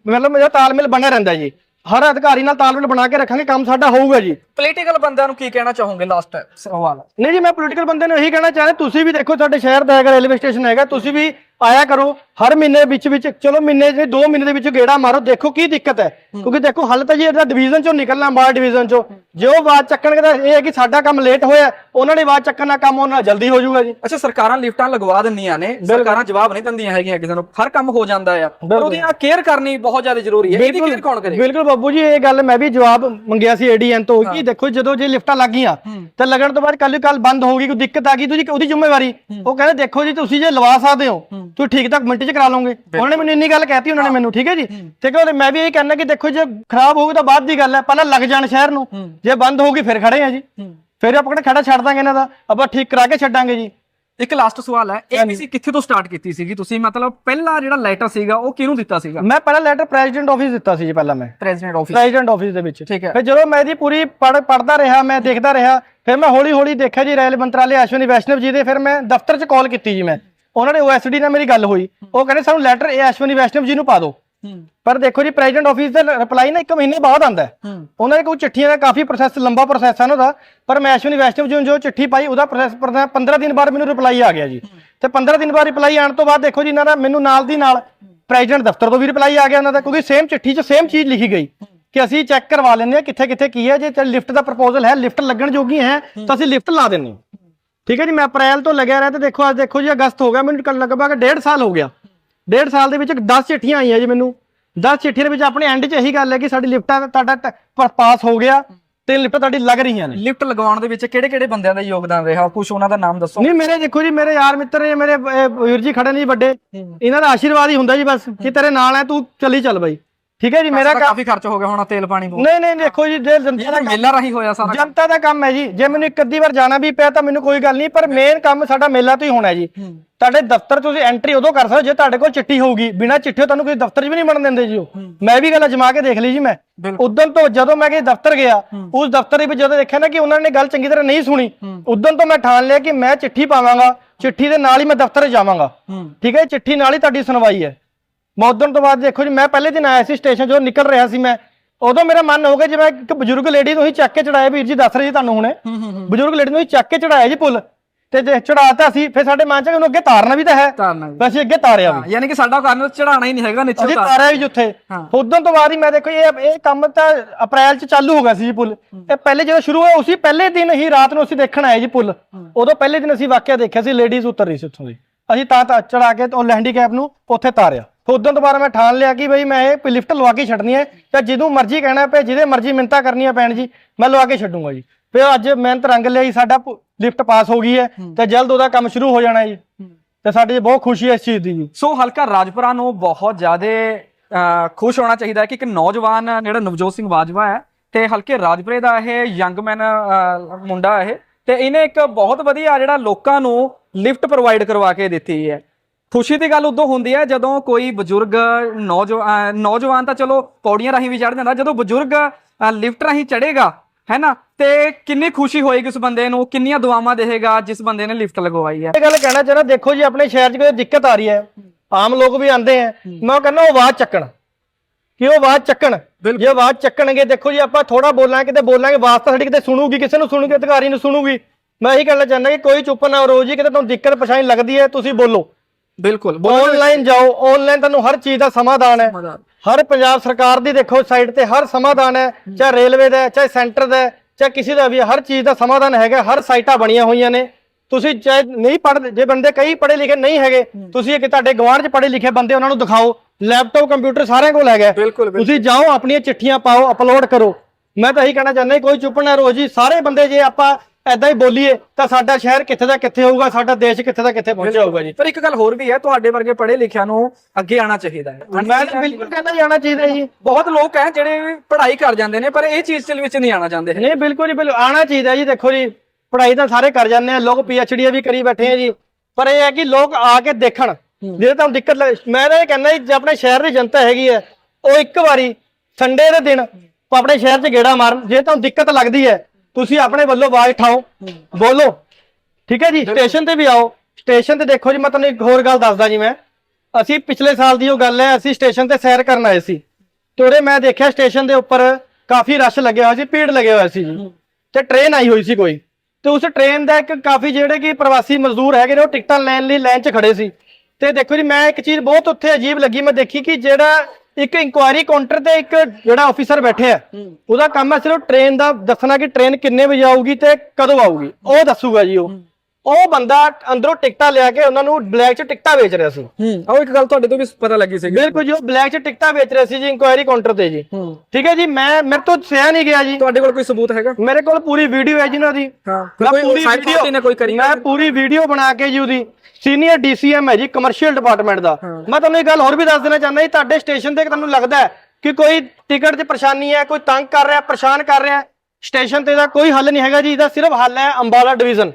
A: ਮਤਲਬ ਮੇਰਾ ਤਾਲਮੇਲ ਬਣਿਆ ਰਹਿੰਦਾ ਜੀ। ਹਰ ਅਧਿਕਾਰੀ ਨਾਲ ਤਾਲਮੇਲ ਬਣਾ ਕੇ ਰੱਖਾਂਗੇ ਕੰਮ ਸਾਡਾ ਹੋਊਗਾ ਜੀ।
B: ਪੋਲੀਟੀਕਲ ਬੰਦਿਆਂ ਨੂੰ ਕੀ ਕਹਿਣਾ ਚਾਹੋਗੇ ਲਾਸਟ ਸਵਾਲ।
A: ਨਹੀਂ ਜੀ ਮੈਂ ਪੋਲੀਟੀਕਲ ਬੰਦੇ ਨੂੰ ਇਹੀ ਕਹਿਣਾ ਚਾਹੁੰਦਾ ਤੁਸੀਂ ਵੀ ਦੇਖੋ ਸਾਡੇ ਸ਼ਹਿਰ ਦਾ ਹੈਗਾ ਰੇਲਵੇ ਸਟੇਸ਼ਨ ਹੈਗਾ ਤੁਸੀਂ ਵੀ ਆਇਆ ਕਰੋ ਹਰ ਮਹੀਨੇ ਵਿੱਚ ਵਿੱਚ ਚਲੋ ਮਹੀਨੇ ਦੇ 2 ਮਹੀਨੇ ਦੇ ਵਿੱਚ ਗੇੜਾ ਮਾਰੋ ਦੇਖੋ ਕੀ ਦਿੱਕਤ ਹੈ। ਕਿਉਂਕਿ ਦੇਖੋ ਹੱਲ ਤਾਂ ਜੀ ਇਹਦਾ ਡਿਵੀਜ਼ਨ ਚੋਂ ਨਿਕਲਣਾ ਬਾਹਰ ਡਿਵੀਜ਼ਨ ਚੋਂ। ਜੇ ਉਹ ਆਵਾਜ਼ ਚੱਕਣਗੇ ਤਾਂ ਇਹ ਹੈ ਕਿ ਸਾਡਾ ਕੰਮ ਲੇਟ ਹੋਇਆ ਉਹਨਾਂ ਨੇ ਆਵਾਜ਼ ਚੱਕਣ ਦਾ ਕੰਮ ਉਹਨਾਂ ਨਾਲ ਜਲਦੀ ਹੋ ਜਾਊਗਾ ਜੀ।
B: ਅੱਛਾ ਸਰਕਾਰਾਂ ਲਿਫਟਾਂ ਲਗਵਾ ਦਿੰਦੀਆਂ ਨੇ ਸਰਕਾਰਾਂ ਜਵਾਬ ਨਹੀਂ ਦਿੰਦੀਆਂ ਹੈਗੀਆਂ ਕਿਸੇ ਨੂੰ ਹਰ ਕੰਮ ਹੋ ਜਾਂਦਾ ਆ। ਪਰ ਉਹਦੀਆਂ ਕੇਅਰ ਕਰਨੀ ਬਹੁਤ ਜ਼ਿਆਦਾ ਜ਼ਰੂਰੀ ਹੈ ਇਹਦੀ ਕੇਅਰ ਕੌਣ ਕਰੇ?
A: ਬਿਲਕੁਲ ਬੱਬੂ ਜੀ ਇਹ ਗੱਲ ਮੈਂ ਵੀ ਜਵਾਬ ਮੰਗਿਆ ਸੀ ਏਡੀਐਨ ਤੋਂ ਕਿ ਦੇਖੋ ਜਦੋਂ ਜੇ ਲਿਫਟਾਂ ਲੱਗ ਗਈਆਂ ਤੇ ਲੱਗਣ ਤੋਂ ਬਾਅਦ ਕੱਲ ਕੱਲ ਬੰਦ ਹੋ ਗਈ ਕੋਈ ਦਿੱਕਤ ਆ ਗਈ ਤੁਸੀਂ ਉਹਦੀ ਜ਼ਿੰਮੇਵਾਰੀ? ਉਹ ਕਹਿੰਦੇ ਦੇਖੋ ਜੀ ਤੁਸੀਂ ਜੇ ਲਵਾ ਸਕਦੇ ਹੋ। ਤੁਸੀਂ ਠੀਕ ਤੱਕ ਮਿੰਟ 'ਚ ਕਰਾ ਲਓਗੇ। ਉਹਨਾਂ ਨੇ ਮੈਨੂੰ ਇੰਨੀ ਗੱਲ ਕਹਿਤੀ ਉਹਨਾਂ ਨੇ ਮੈਨੂੰ ਠੀਕ ਹੈ ਜੀ? ਠੀਕ ਹੈ ਮੈਂ ਵੀ ਇਹ ਕਹਿਣਾ ਕਿ ਦੇਖੋ ਜੇ ਖਰਾਬ ਹੋਊਗੀ ਤਾਂ ਬਾਅਦ ਦੀ ਗੱਲ ਹੈ ਪਹਿਲਾਂ ਲੱਗ ਜਾਣ ਸ਼ਹਿਰ ਨੂੰ। ਜੇ ਬੰਦ ਹੋਊਗੀ ਫਿਰ ਖੜੇ ਆ ਜੀ। ਫਿਰ ਆਪਾਂ ਕਿਹੜਾ ਖੜਾ ਛੱਡ ਦਾਂਗੇ ਇਹਨਾਂ ਦਾ? ਆਪਾਂ ਠੀਕ ਕਰਾ ਕੇ ਛੱਡਾਂਗੇ ਜੀ।
B: ਇੱਕ ਲਾਸਟ ਸਵਾਲ ਹੈ ਇਹ ਤੁਸੀਂ ਕਿੱਥੇ ਤੋਂ ਸਟਾਰਟ ਕੀਤੀ ਸੀਗੀ? ਤੁਸੀਂ ਮਤਲਬ ਪਹਿਲਾ ਜਿਹੜਾ ਲੈਟਰ ਸੀਗਾ ਉਹ ਕਿਹਨੂੰ ਦਿੱਤਾ ਸੀਗਾ?
A: ਮੈਂ ਪਹਿਲਾਂ ਲੈਟਰ ਪ੍ਰੈਜ਼ੀਡੈਂਟ ਆਫਿਸ ਦਿੱਤਾ ਸੀ ਜੀ ਪਹਿਲਾਂ ਮੈਂ।
B: ਪ੍ਰੈਜ਼ੀਡੈਂਟ ਆਫਿਸ
A: ਪ੍ਰੈਜ਼ੀਡੈਂਟ ਆਫਿਸ ਦੇ ਵਿੱਚ।
B: ਠੀਕ ਹੈ।
A: ਫਿਰ ਜਦੋਂ ਮੈਂ ਇਹਦੀ ਪੂਰੀ ਪੜ ਪੜਦਾ ਰਿਹਾ ਮੈਂ ਦੇਖਦਾ ਰਿਹਾ ਫਿਰ ਮੈਂ ਹੌਲੀ ਹੌਲੀ ਦੇਖਿਆ ਜੀ ਰੇਲ ਮੰਤਰਾਲੇ ਅਸ਼ਵਨੀ ਵੈਸ਼ਨਵ ਜੀ ਦੇ ਫਿਰ ਮੈਂ ਦਫ਼ਤਰ 'ਚ ਕਾਲ ਕੀਤੀ ਜੀ ਮੈਂ। ਉਹਨਾਂ ਨੇ ਓਐਸਡੀ ਨਾਲ ਮੇਰੀ ਗੱਲ ਹੋਈ। ਉਹ ਕਹਿੰਦੇ ਸਾਨੂੰ ਲੈਟਰ ਇਹ ਅਸ਼ਵਨੀ ਵੈਸ਼ਨਵ ਜੀ ਨੂੰ ਪਾ ਦਿਓ। ਪਰ ਦੇਖੋ ਜੀ ਪ੍ਰੈਜ਼ੀਡੈਂਟ ਆਫਿਸ ਦਾ ਰਿਪਲਾਈ ਨਾ ਇੱਕ ਮਹੀਨੇ ਬਾਅਦ ਆਂਦਾ ਉਹਨਾਂ ਦੇ ਕੋਈ ਚਿੱਠੀਆਂ ਦਾ ਕਾਫੀ ਪ੍ਰੋਸੈਸ ਲੰਬਾ ਪ੍ਰੋਸੈਸ ਹੈ ਉਹਨਾਂ ਦਾ ਪਰ ਮੈਂ ਅਸ਼ਵਨੀ ਵੈਸ਼ਨਵ ਜੀ ਨੂੰ ਜੋ ਚਿੱਠੀ ਪਾਈ ਉਹਦਾ ਪ੍ਰੋਸੈਸ 15 ਦਿਨ ਬਾਅਦ ਮੈਨੂੰ ਰਿਪਲਾਈ ਆ ਗਿਆ ਜੀ। ਤੇ 15 ਦਿਨ ਬਾਅਦ ਰਿਪਲਾਈ ਆਉਣ ਤੋਂ ਬਾਅਦ ਦੇਖੋ ਜੀ ਇਹਨਾਂ ਦਾ ਮੈਨੂੰ ਨਾਲ ਦੀ ਨਾਲ ਪ੍ਰੈਜ਼ੀਡੈਂਟ ਦਫ਼ਤਰ ਤੋਂ ਵੀ ਰਿਪਲਾਈ ਆ ਗਿਆ ਉਹਨਾਂ ਦਾ ਕਿਉਂਕਿ ਸੇਮ ਚਿੱਠੀ 'ਚ ਸੇਮ ਚੀਜ਼ ਲਿਖੀ ਗਈ ਕਿ ਅਸੀਂ ਚੈੱਕ ਕਰਵਾ ਲੈਂਦੇ ਹਾਂ ਕਿੱਥੇ ਕਿੱਥੇ ਕੀ ਹੈ। ਜੇ ਲਿਫਟ ਦਾ ਪ੍ਰਪੋਜ਼ਲ ਹੈ ਲਿਫਟ ਲੱਗਣ ਜੋਗੀ ਹੈ ਤਾਂ ਅਸੀਂ ਲਿਫਟ ਲਾ ਹਾਂ। ਠੀਕ ਹੈ ਜੀ ਮੈਂ ਅਪ੍ਰੈਲ ਤੋਂ ਲੱਗਿਆ ਰਿਹਾ ਤੇ ਦੇਖੋ ਅੱਜ ਦੇਖੋ ਜੀ ਅਗਸਤ ਹੋ ਗਿਆ ਮੈਨੂੰ ਲਗਭਗ ਡੇਢ ਸਾਲ ਹੋ ਗਿਆ। ਡੇਢ ਸਾਲ ਦੇ ਵਿੱਚ 10 ਚਿੱਠੀਆਂ ਆਈਆਂ ਜੀ ਮੈਨੂੰ। 10 ਚਿੱਠੀਆਂ ਦੇ ਵਿੱਚ ਆਪਣੇ ਐਂਡ 'ਚ ਇਹੀ ਗੱਲ ਹੈ ਕਿ ਸਾਡੀ ਲਿਫਟਾਂ ਤੁਹਾਡਾ ਪਾਸ ਹੋ ਗਿਆ ਤੇ ਲਿਫਟਾਂ ਤੁਹਾਡੀ ਲੱਗ ਰਹੀਆਂ ਨੇ।
B: ਲਿਫਟ ਲਗਵਾਉਣ ਦੇ ਵਿੱਚ ਕਿਹੜੇ ਕਿਹੜੇ ਬੰਦਿਆਂ ਦਾ ਯੋਗਦਾਨ ਰਿਹਾ? ਕੁਝ ਉਹਨਾਂ ਦਾ ਨਾਮ ਦੱਸੋ।
A: ਨਹੀਂ ਮੇਰੇ ਦੇਖੋ ਜੀ ਮੇਰੇ ਯਾਰ ਮਿੱਤਰ ਨੇ ਮੇਰੇ ਵੀਰ ਜੀ ਖੜੇ ਨੇ ਜੀ ਵੱਡੇ। ਇਹਨਾਂ ਦਾ ਆਸ਼ੀਰਵਾਦ ਹੀ ਹੁੰਦਾ ਜੀ ਬਸ ਕਿ ਤੇਰੇ ਨਾਲ ਹੈ ਤੂੰ ਚੱਲੀ ਚੱਲ ਬਾਈ। ਠੀਕ ਹੈ ਜੀ ਮੇਰਾ ਕੰਮ
B: ਕਾਫੀ ਖਰਚ ਹੋ ਗਿਆ ਹੋਣਾ ਤੇਲ ਪਾਣੀ ਨੂੰ
A: ਨਹੀਂ ਨਹੀਂ ਦੇਖੋ ਜੀ ਜੇ ਜਨਤਾ ਦਾ
B: ਮੇਲਾ ਰਾਹੀਂ ਹੋਇਆ ਸਾਰਾ
A: ਜਨਤਾ ਦਾ ਕੰਮ ਹੈ ਜੀ। ਜੇ ਮੈਨੂੰ ਇੱਕ ਅੱਧੀ ਵਾਰ ਜਾਣਾ ਵੀ ਪਿਆ ਤਾਂ ਮੈਨੂੰ ਕੋਈ ਗੱਲ ਨਹੀਂ ਪਰ ਮੇਨ ਕੰਮ ਸਾਡਾ ਮੇਲਾ ਤੋਂ ਹੀ ਹੋਣਾ ਜੀ। ਤੁਹਾਡੇ ਦਫ਼ਤਰ ਤੁਸੀਂ ਐਂਟਰੀ ਉਦੋਂ ਕਰ ਸਕਦੇ ਜੇ ਤੁਹਾਡੇ ਕੋਲ ਚਿੱਠੀ ਹੋਊਗੀ। ਬਿਨਾਂ ਚਿੱਠੀ ਤੁਹਾਨੂੰ ਕੋਈ ਦਫ਼ਤਰ 'ਚ ਵੀ ਨਹੀਂ ਵੜਨ ਦਿੰਦੇ ਜੀ ਉਹ। ਮੈਂ ਵੀ ਗੱਲ ਅਜਮਾ ਕੇ ਦੇਖ ਲਈ ਜੀ ਮੈਂ। ਉਦੋਂ ਤੋਂ ਜਦੋਂ ਮੈਂ ਕਿ ਦਫ਼ਤਰ ਗਿਆ ਉਸ ਦਫ਼ਤਰ ਦੇ ਵਿੱਚ ਜਦੋਂ ਦੇਖਿਆ ਨਾ ਕਿ ਉਹਨਾਂ ਨੇ ਗੱਲ ਚੰਗੀ ਤਰ੍ਹਾਂ ਨਹੀਂ ਸੁਣੀ ਉਦੋਂ ਤੋਂ ਮੈਂ ਠਾਣ ਲਿਆ ਕਿ ਮੈਂ ਚਿੱਠੀ ਪਾਵਾਂਗਾ ਚਿੱਠੀ ਦੇ ਨਾਲ ਹੀ ਮੈਂ ਦਫ਼ਤਰ ਜਾਵਾਂਗਾ। ਠੀਕ ਹੈ ਚਿੱਠੀ ਨਾਲ ਹੀ ਤੁਹਾਡੀ ਸੁਣਵਾਈ ਹੈ। ਮੈਂ ਉਦੋਂ ਤੋਂ ਬਾਅਦ ਦੇਖੋ ਜੀ ਮੈਂ ਪਹਿਲੇ ਦਿਨ ਆਇਆ ਸੀ ਸਟੇਸ਼ਨ ਜਦੋਂ ਨਿਕਲ ਰਿਹਾ ਸੀ ਮੈਂ ਉਦੋਂ ਮੇਰਾ ਮਨ ਹੋ ਗਿਆ ਜਿਵੇਂ ਇੱਕ ਬਜ਼ੁਰਗ ਲੇਡੀ ਨੂੰ ਹੀ ਚੱਕ ਕੇ ਚੜਾਇਆ ਵੀਰ ਜੀ ਦੱਸ ਰਹੇ ਜੀ ਤੁਹਾਨੂੰ ਹੁਣੇ। ਬਜ਼ੁਰਗ ਲੇਡੀ ਨੂੰ ਹੀ ਚੱਕ ਕੇ ਚੜਾਇਆ ਜੀ ਪੁੱਲ ਤੇ ਜੇ ਚੜਾਤਾ ਸੀ ਫਿਰ ਸਾਡੇ ਮਨ ਚ ਉਹਨੂੰ ਅੱਗੇ ਤਾਰਨਾ ਵੀ ਤਾਂ ਹੈ।
B: ਤਾਰਨਾ ਵੀ।
A: ਵੈਸੇ ਅੱਗੇ ਤਾਰਿਆ ਵੀ।
B: ਯਾਨੀ ਕਿ ਸਾਡਾ ਕਰਨ ਚੜਾਣਾ ਹੀ ਨਹੀਂ ਹੈਗਾ ਨੀਚੇ
A: ਅਸੀਂ ਤਾਰਿਆ ਵੀ ਜਿੱਥੇ
B: ਹਾਂ।
A: ਉਦੋਂ ਤੋਂ ਬਾਅਦ ਹੀ ਮੈਂ ਦੇਖੋ ਇਹ ਇਹ ਕੰਮ ਤਾਂ ਅਪ੍ਰੈਲ ਚ ਚਾਲੂ ਹੋ ਗਿਆ ਸੀ ਜੀ ਪੁੱਲ। ਇਹ ਪਹਿਲੇ ਜਦੋਂ ਸ਼ੁਰੂ ਹੋਇਆ ਉਸੇ ਪਹਿਲੇ ਦਿਨ ਹੀ ਰਾਤ ਨੂੰ ਅਸੀਂ ਦੇਖਣ ਆਏ ਜੀ ਪੁੱਲ। ਉਦੋਂ ਪਹਿਲੇ ਦਿਨ ਅਸੀਂ ਵਾਕਿਆ ਦੇਖਿਆ ਸੀ ਲੇਡੀਜ਼ ਉਤਰ ਰਹੀ ਸੀ ਉੱਥੋਂ ਦੀ। ਅਸੀਂ ਤਾਂ ਤਾਂ ਚੜਾ ਕੇ ਉਹ ਹੈਂਡੀਕੈਪ ਨੂੰ ਉੱਥੇ ਤਾਰਿਆ। ਫਿਰ ਉਦੋਂ ਤੋਂ ਬਾਅਦ ਮੈਂ ਠਾਣ ਲਿਆ ਕਿ ਬਈ ਮੈਂ ਇਹ ਲਿਫਟ ਲਵਾ ਕੇ ਛੱਡਣੀ ਹੈ ਤੇ ਜਿਹਨੂੰ ਮਰਜ਼ੀ ਕਹਿਣਾ ਪਏ ਜਿਹਦੇ ਮਰਜ਼ੀ ਮਿੰਤਾ ਕਰਨੀਆਂ ਪੈਣ ਜੀ ਮੈਂ ਲਵਾ ਕੇ ਛੱਡੂੰਗਾ ਜੀ। ਫਿਰ ਅੱਜ ਮਿਹਨਤ ਰੰਗ ਲਈ ਸਾਡਾ ਲਿਫਟ ਪਾਸ ਹੋ ਗਈ ਹੈ ਤੇ ਜਲਦ ਉਹਦਾ ਕੰਮ ਸ਼ੁਰੂ ਹੋ ਜਾਣਾ ਜੀ। ਤੇ ਸਾਡੀ ਬਹੁਤ ਖੁਸ਼ੀ ਹੈ ਇਸ ਚੀਜ਼ ਦੀ ਜੀ।
B: ਸੋ ਹਲਕਾ ਰਾਜਪੁਰਾ ਨੂੰ ਬਹੁਤ ਜ਼ਿਆਦਾ ਅਹ, ਖੁਸ਼ ਹੋਣਾ ਚਾਹੀਦਾ ਹੈ ਕਿ ਇੱਕ ਨੌਜਵਾਨ ਜਿਹੜਾ ਨਵਜੋਤ ਸਿੰਘ ਬਾਜਵਾ ਹੈ ਤੇ ਹਲਕੇ ਰਾਜਪੁਰੇ ਦਾ ਇਹ ਯੰਗਮੈਨ ਮੁੰਡਾ ਇਹ ਤੇ ਇਹਨੇ ਇੱਕ ਬਹੁਤ ਵਧੀਆ ਜਿਹੜਾ ਲੋਕਾਂ ਨੂੰ ਲਿਫਟ ਪ੍ਰੋਵਾਈਡ ਕਰਵਾ ਕੇ ਦਿੱਤੀ ਹੈ। ਖੁਸ਼ੀ ਦੀ ਗੱਲ ਉਦੋਂ ਹੁੰਦੀ ਹੈ ਜਦੋਂ ਕੋਈ ਬਜ਼ੁਰਗ ਨੌਜਵਾਨ ਨੌਜਵਾਨ ਤਾਂ ਚਲੋ ਪੌੜੀਆਂ ਰਾਹੀਂ ਵੀ ਚੜ ਜਾਂਦਾ ਜਦੋਂ ਬਜ਼ੁਰਗ ਲਿਫਟ ਰਾਹੀਂ ਚੜੇਗਾ ਹੈ ਨਾ ਤੇ ਕਿੰਨੀ ਖੁਸ਼ੀ ਹੋਏਗੀ ਉਸ ਬੰਦੇ ਨੂੰ ਕਿੰਨੀਆਂ ਦੁਆਵਾਂ ਦੇਵੇਗਾ ਜਿਸ ਬੰਦੇ ਨੇ ਲਿਫਟ ਲਗਵਾਈ ਹੈ।
A: ਇਹ ਗੱਲ ਕਹਿਣਾ ਚਾਹੁੰਦਾ ਦੇਖੋ ਜੀ ਆਪਣੇ ਸ਼ਹਿਰ 'ਚ ਕੋਈ ਦਿੱਕਤ ਆ ਰਹੀ ਹੈ। ਆਮ ਲੋਕ ਵੀ ਆਉਂਦੇ ਆ ਮੈਂ ਕਹਿੰਦਾ ਉਹ ਆਵਾਜ਼ ਚੱਕਣ। ਕਿ ਉਹ ਆਵਾਜ਼ ਚੱਕਣ? ਜੇ ਆਵਾਜ਼ ਚੱਕਣਗੇ ਦੇਖੋ ਜੀ ਆਪਾਂ ਥੋੜਾ ਬੋਲਾਂਗੇ ਕਿਤੇ ਬੋਲਾਂਗੇ ਆਵਾਜ਼ ਤਾਂ ਸਾਡੀ ਕਿਤੇ ਸੁਣੂਗੀ ਕਿਸੇ ਨੂੰ ਸੁਣੂਗੀ ਅਧਿਕਾਰੀ ਨੂੰ ਸੁਣੂਗੀ। ਮੈਂ ਇਹੀ ਕਹਿਣਾ ਚਾਹੁੰਦਾ ਕਿ ਕੋਈ ਚੁੱਪ ਨਾ ਰੋ ਜੀ ਕਿਤੇ ਤੁਹਾਨੂੰ ਦਿੱਕਤ ਪਰੇਸ਼ਾਨੀ ਲੱਗਦੀ ਹੈ ਤੁਸੀਂ ਬੋਲੋ।
B: ਬਿਲਕੁਲ
A: ਆਨਲਾਈਨ ਜਾਓ ਆਨਲਾਈਨ ਤੁਹਾਨੂੰ ਹਰ ਚੀਜ਼ ਦਾ ਸਮਾਧਾਨ ਹੈ। ਹਰ ਪੰਜਾਬ ਸਰਕਾਰ ਦੀ ਦੇਖੋ ਸਾਈਡ ਤੇ ਹਰ ਸਮਾਧਾਨ ਹੈ ਚਾਹੇ ਰੇਲਵੇ ਦਾ ਚਾਹੇ ਸੈਂਟਰ ਦਾ ਚਾਹੇ ਕਿਸੇ ਦਾ ਵੀ ਹਰ ਚੀਜ਼ ਦਾ ਸਮਾਧਾਨ ਹੈਗਾ ਹਰ ਸਾਈਟਾਂ ਬਣੀਆਂ ਹੋਈਆਂ ਨੇ। ਤੁਸੀਂ ਚਾਹੇ ਨਹੀਂ ਪੜ੍ਹਦੇ ਜੇ ਬੰਦੇ ਕਈ ਪੜ੍ਹੇ ਲਿਖੇ ਨਹੀਂ ਹੈਗੇ ਤੁਸੀਂ ਇੱਕ ਤੁਹਾਡੇ ਗਵਾਂਢ 'ਚ ਪੜ੍ਹੇ ਲਿਖੇ ਬੰਦੇ ਉਹਨਾਂ ਨੂੰ ਦਿਖਾਓ ਲੈਪਟਾਪ ਕੰਪਿਊਟਰ ਸਾਰਿਆਂ ਕੋਲ ਹੈਗਾ। ਤੁਸੀਂ ਜਾਓ ਆਪਣੀਆਂ ਚਿੱਠੀਆਂ ਪਾਓ ਅਪਲੋਡ ਕਰੋ। ਮੈਂ ਤਾਂ ਇਹੀ ਕਹਿਣਾ ਚਾਹੁੰਦਾ ਕੋਈ ਚੁੱਪ ਨਾ ਰੋ ਜੀ। ਸਾਰੇ ਬੰਦੇ ਜੇ ਆਪਾਂ ਐਦਾਂ ਹੀ ਬੋਲੀਏ ਤਾਂ ਸਾਡਾ ਸ਼ਹਿਰ ਕਿੱਥੇ ਦਾ ਕਿੱਥੇ ਹੋਊਗਾ ਸਾਡਾ ਦੇਸ਼ ਕਿੱਥੇ ਦਾ ਕਿੱਥੇ ਪਹੁੰਚਿਆ ਹੋਊਗਾ ਜੀ।
B: ਪਰ ਇੱਕ ਗੱਲ ਹੋਰ ਵੀ ਹੈ ਤੁਹਾਡੇ ਵਰਗੇ ਪੜ੍ਹੇ ਲਿਖਿਆਂ ਨੂੰ ਅੱਗੇ ਆਉਣਾ ਚਾਹੀਦਾ ਹੈ।
A: ਮੈਂ ਤਾਂ ਬਿਲਕੁਲ ਕਹਿੰਦਾ ਜਾਣਾ ਚਾਹੀਦਾ ਜੀ।
B: ਬਹੁਤ ਲੋਕ ਹੈ ਜਿਹੜੇ ਪੜ੍ਹਾਈ ਕਰ ਜਾਂਦੇ ਨੇ ਪਰ ਇਹ ਚੀਜ਼ ਦੇ ਵਿੱਚ ਨਹੀਂ ਆਉਣਾ ਚਾਹੁੰਦੇ।
A: ਨਹੀਂ ਬਿਲਕੁਲ ਜੀ ਬਿਲਕੁਲ ਆਣਾ ਚਾਹੀਦਾ ਜੀ ਦੇਖੋ ਜੀ। ਪੜ੍ਹਾਈ ਤਾਂ ਸਾਰੇ ਕਰ ਜਾਂਦੇ ਆ ਲੋਕ ਪੀਐਚਡੀ ਵੀ ਕਰੀ ਬੈਠੇ ਆ ਜੀ। ਪਰ ਇਹ ਹੈ ਕਿ ਲੋਕ ਆ ਕੇ ਦੇਖਣ। ਜੇ ਤੁਹਾਨੂੰ ਦਿੱਕਤ ਮੈਂ ਤਾਂ ਇਹ ਕਹਿੰਦਾ ਜੀ ਆਪਣੇ ਸ਼ਹਿਰ ਦੀ ਜਨਤਾ ਹੈਗੀ ਹੈ ਉਹ ਇੱਕ ਵਾਰੀ ਸੰਡੇ ਦੇ ਦਿਨ ਆਪਣੇ ਸ਼ਹਿਰ 'ਚ ਗੇੜਾ ਮਾਰਨ। ਜੇ ਤੁਹਾਨੂੰ ਦਿੱਕਤ ਲੱਗਦੀ ਹੈ ਤੁਸੀਂ ਆਪਣੇ ਵੱਲੋਂ ਆਵਾਜ਼ ਉਠਾਓ। ਬੋਲੋ। ਠੀਕ ਹੈ ਜੀ? ਸਟੇਸ਼ਨ ਤੇ ਵੀ ਆਓ। ਸਟੇਸ਼ਨ ਤੇ ਦੇਖੋ ਜੀ ਮੈਂ ਤੁਹਾਨੂੰ ਇੱਕ ਹੋਰ ਗੱਲ ਦੱਸਦਾ ਜੀ ਮੈਂ। ਅਸੀਂ ਪਿਛਲੇ ਸਾਲ ਦੀ ਉਹ ਗੱਲ ਹੈ ਅਸੀਂ ਸਟੇਸ਼ਨ ਤੇ ਸੈਰ ਕਰਨ ਆਏ ਸੀ। ਤੇ ਉਰੇ ਮੈਂ ਦੇਖਿਆ ਸਟੇਸ਼ਨ ਦੇ ਉੱਪਰ ਕਾਫੀ ਰਸ਼ ਲੱਗਿਆ ਹੋਇਆ ਸੀ ਭੀੜ ਲੱਗਿਆ ਹੋਇਆ ਸੀ ਜੀ। ਤੇ ਟ੍ਰੇਨ ਆਈ ਹੋਈ ਸੀ ਕੋਈ। ਤੇ ਉਸ ਟ੍ਰੇਨ ਦਾ ਇੱਕ ਕਾਫੀ ਜਿਹੜੇ ਕਿ ਪ੍ਰਵਾਸੀ ਮਜ਼ਦੂਰ ਹੈਗੇ ਨੇ ਉਹ ਟਿਕਟਾਂ ਲੈਣ ਲਈ ਲਾਈਨ 'ਚ ਖੜੇ ਸੀ। ਤੇ ਦੇਖੋ ਜੀ ਮੈਂ ਇੱਕ ਚੀਜ਼ ਬਹੁਤ ਉੱਥੇ ਅਜੀਬ ਲੱਗੀ ਮੈਂ ਦੇਖੀ ਕਿ ਜਿਹੜਾ ਇੱਕ ਇਨਕੁਆਇਰੀ ਕਾਊਂਟਰ ਤੇ ਇੱਕ ਜਿਹੜਾ ਆਫੀਸਰ ਬੈਠਿਆ ਉਹਦਾ ਕੰਮ ਹੈ ਸਿਰਫ ਟ੍ਰੇਨ ਦਾ ਦੱਸਣਾ ਕਿ ਟ੍ਰੇਨ ਕਿੰਨੇ ਵਜੇ ਆਊਗੀ ਤੇ ਕਦੋਂ ਆਊਗੀ। ਉਹ ਦੱਸੂਗਾ ਜੀ ਉਹ। ਉਹ ਬੰਦਾ ਅੰਦਰੋਂ ਟਿਕਟਾਂ ਲਿਆ ਕੇ ਉਹਨਾਂ ਨੂੰ ਬਲੈਕ 'ਚ ਟਿਕਟਾਂ ਵੇਚ ਰਿਹਾ ਸੀ।
B: ਹੂੰ ਉਹ ਇੱਕ ਗੱਲ ਤੁਹਾਡੇ ਤੋਂ ਵੀ ਪਤਾ ਲੱਗੀ ਸੀ
A: ਬਿਲਕੁਲ ਜੀ ਉਹ ਬਲੈਕ 'ਚ ਟਿਕਟਾਂ ਵੇਚ ਰਿਹਾ ਸੀ ਜੀ ਇਨਕੁਆਇਰੀ ਕਾਊਂਟਰ ਤੇ ਜੀ।
B: ਹੂੰ।
A: ਠੀਕ ਹੈ ਜੀ ਮੈਂ ਮੇਰੇ ਤੋਂ ਸਿਆ ਨਹੀਂ ਗਿਆ ਜੀ।
B: ਤੁਹਾਡੇ ਕੋਲ ਕੋਈ ਸਬੂਤ ਹੈਗਾ?
A: ਮੇਰੇ ਕੋਲ ਪੂਰੀ ਵੀਡੀਓ ਹੈ ਜੀ ਉਹਨਾਂ ਦੀ।
B: ਹਾਂ
A: ਮੈਂ
B: ਕੋਈ
A: ਪੂਰੀ
B: ਸਾਈਡ ਪਾਰਟੀ ਨੇ ਕੋਈ ਕਰੀ
A: ਮੈਂ ਪੂਰੀ ਵੀਡੀਓ ਬਣਾ ਕੇ ਜੀ ਉਹਦੀ। ਸੀਨੀਅਰ ਡੀਸੀਐਮ ਹੈ ਜੀ ਕਮਰਸ਼ੀਅਲ ਡਿਪਾਰਟਮੈਂਟ ਦਾ। ਮੈਂ ਤੁਹਾਨੂੰ ਇਹ ਗੱਲ ਹੋਰ ਵੀ ਦੱਸ ਦੇਣਾ ਚਾਹੁੰਦਾ ਜੀ ਤੁਹਾਡੇ ਸਟੇਸ਼ਨ ਤੇ ਤੁਹਾਨੂੰ ਲੱਗਦਾ ਕਿ ਕੋਈ ਟਿਕਟ 'ਚ ਪਰੇਸ਼ਾਨੀ ਹੈ ਕੋਈ ਤੰਗ ਕਰ ਰਿਹਾ ਪਰੇਸ਼ਾਨ ਕਰ ਰਿਹਾ ਸਟੇਸ਼ਨ ਤੇ ਦਾ ਕੋਈ ਹੱਲ ਨਹੀਂ ਹੈਗਾ ਜੀ ਇਹਦਾ ਸਿਰਫ ਹੱਲ ਹੈ ਅੰਬਾਲਾ ਡਿਵੀਜ਼ਨ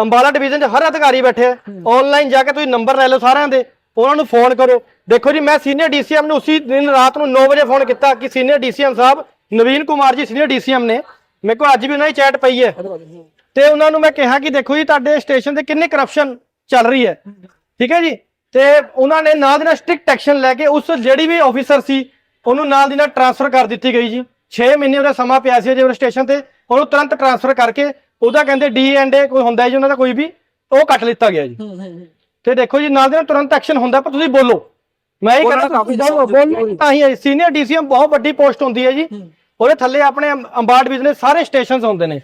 A: ਅੰਬਾਲਾ ਡਿਵੀਜ਼ਨ 'ਚ ਹਰ ਅਧਿਕਾਰੀ ਬੈਠੇ ਆ। ਆਨਲਾਈਨ ਜਾ ਕੇ ਤੁਸੀਂ ਨੰਬਰ ਲੈ ਲਓ ਸਾਰਿਆਂ ਦੇ। ਉਹਨਾਂ ਨੂੰ ਫੋਨ ਕਰੋ। ਦੇਖੋ ਜੀ, ਮੈਂ ਸੀਨੀਅਰ ਡੀਸੀਐਮ ਨੂੰ ਉਸੇ ਦਿਨ ਰਾਤ ਨੂੰ 9 ਵਜੇ ਫੋਨ ਕੀਤਾ ਕਿ ਸੀਨੀਅਰ ਡੀਸੀਐਮ ਸਾਹਿਬ, ਨਵੀਨ ਕੁਮਾਰ ਜੀ ਸੀਨੀਅਰ ਡੀਸੀਐਮ ਨੇ। ਮੇਰੇ ਕੋਲ ਅੱਜ ਵੀ ਉਹਨਾਂ ਦੀ ਚੈਟ ਪਈ ਹੈ। ਤੇ ਉਹਨਾਂ ਨੂੰ ਮੈਂ ਕਿਹਾ ਕਿ ਦੇਖੋ ਜੀ, ਤੁਹਾਡੇ ਸਟੇਸ਼ਨ ਤੇ ਕਿੰਨੇ ਕਰਪਸ਼ਨ ਚੱਲ ਰਹੀ ਹੈ। ਠੀਕ ਹੈ ਜੀ? ਤੇ ਉਹਨਾਂ ਨੇ ਨਾਲ ਦੀ ਨਾਲ ਸਟ੍ਰਿਕਟ ਐਕਸ਼ਨ ਲੈ ਕੇ ਉਸ ਜਿਹੜੀ ਵੀ ਆਫੀਸਰ ਸੀ, ਉਹਨੂੰ ਨਾਲ ਦੀ ਨਾਲ ਟ੍ਰਾਂਸਫਰ ਕਰ ਦਿੱਤੀ ਗਈ ਜੀ। 6 ਮਹੀਨੇ ਉਹਦਾ ਸਮਾਂ ਪਿਆ ਸੀ ਜੇ ਜਿਹੜੇ ਸਟੇਸ਼ਨ ਤੇ। ਉਹਨੂੰ ਤੁਰੰਤ ਟ੍ਰਾਂਸਫਰ ਕਰਕੇ ਉਹਦਾ ਕਹਿੰਦੇ ਡੀ ਐਂਡ ਏ ਕੋਈ ਹੁੰਦਾ ਜੀ ਉਹਨਾਂ ਦਾ ਕੋਈ ਵੀ ਉਹ ਕੱਟ ਲਿੱਤਾ ਗਿਆ ਜੀ। ਤੇ ਦੇਖੋ ਜੀ ਨਾਲ ਦੀ ਨਾਲ ਤੁਰੰਤ ਐਕਸ਼ਨ ਹੁੰਦਾ ਪਰ ਤੁਸੀਂ ਬੋਲੋ। ਮੈਂ ਇਹ ਕਹਿੰਦਾ
B: ਕਾਫੀ
A: ਬੋਲੋ ਤਾਂ ਹੀ ਸੀਨੀਅਰ ਡੀਸੀਐਮ ਬਹੁਤ ਵੱਡੀ ਪੋਸਟ ਹੁੰਦੀ ਹੈ ਜੀ। ਉਹਦੇ ਥੱਲੇ ਆਪਣੇ ਅੰਬ- ਅੰਬਾਡ ਬਿਜ਼ਨਸ ਸਾਰੇ ਸਟੇਸ਼ਨਸ ਹੁੰਦੇ ਨੇ।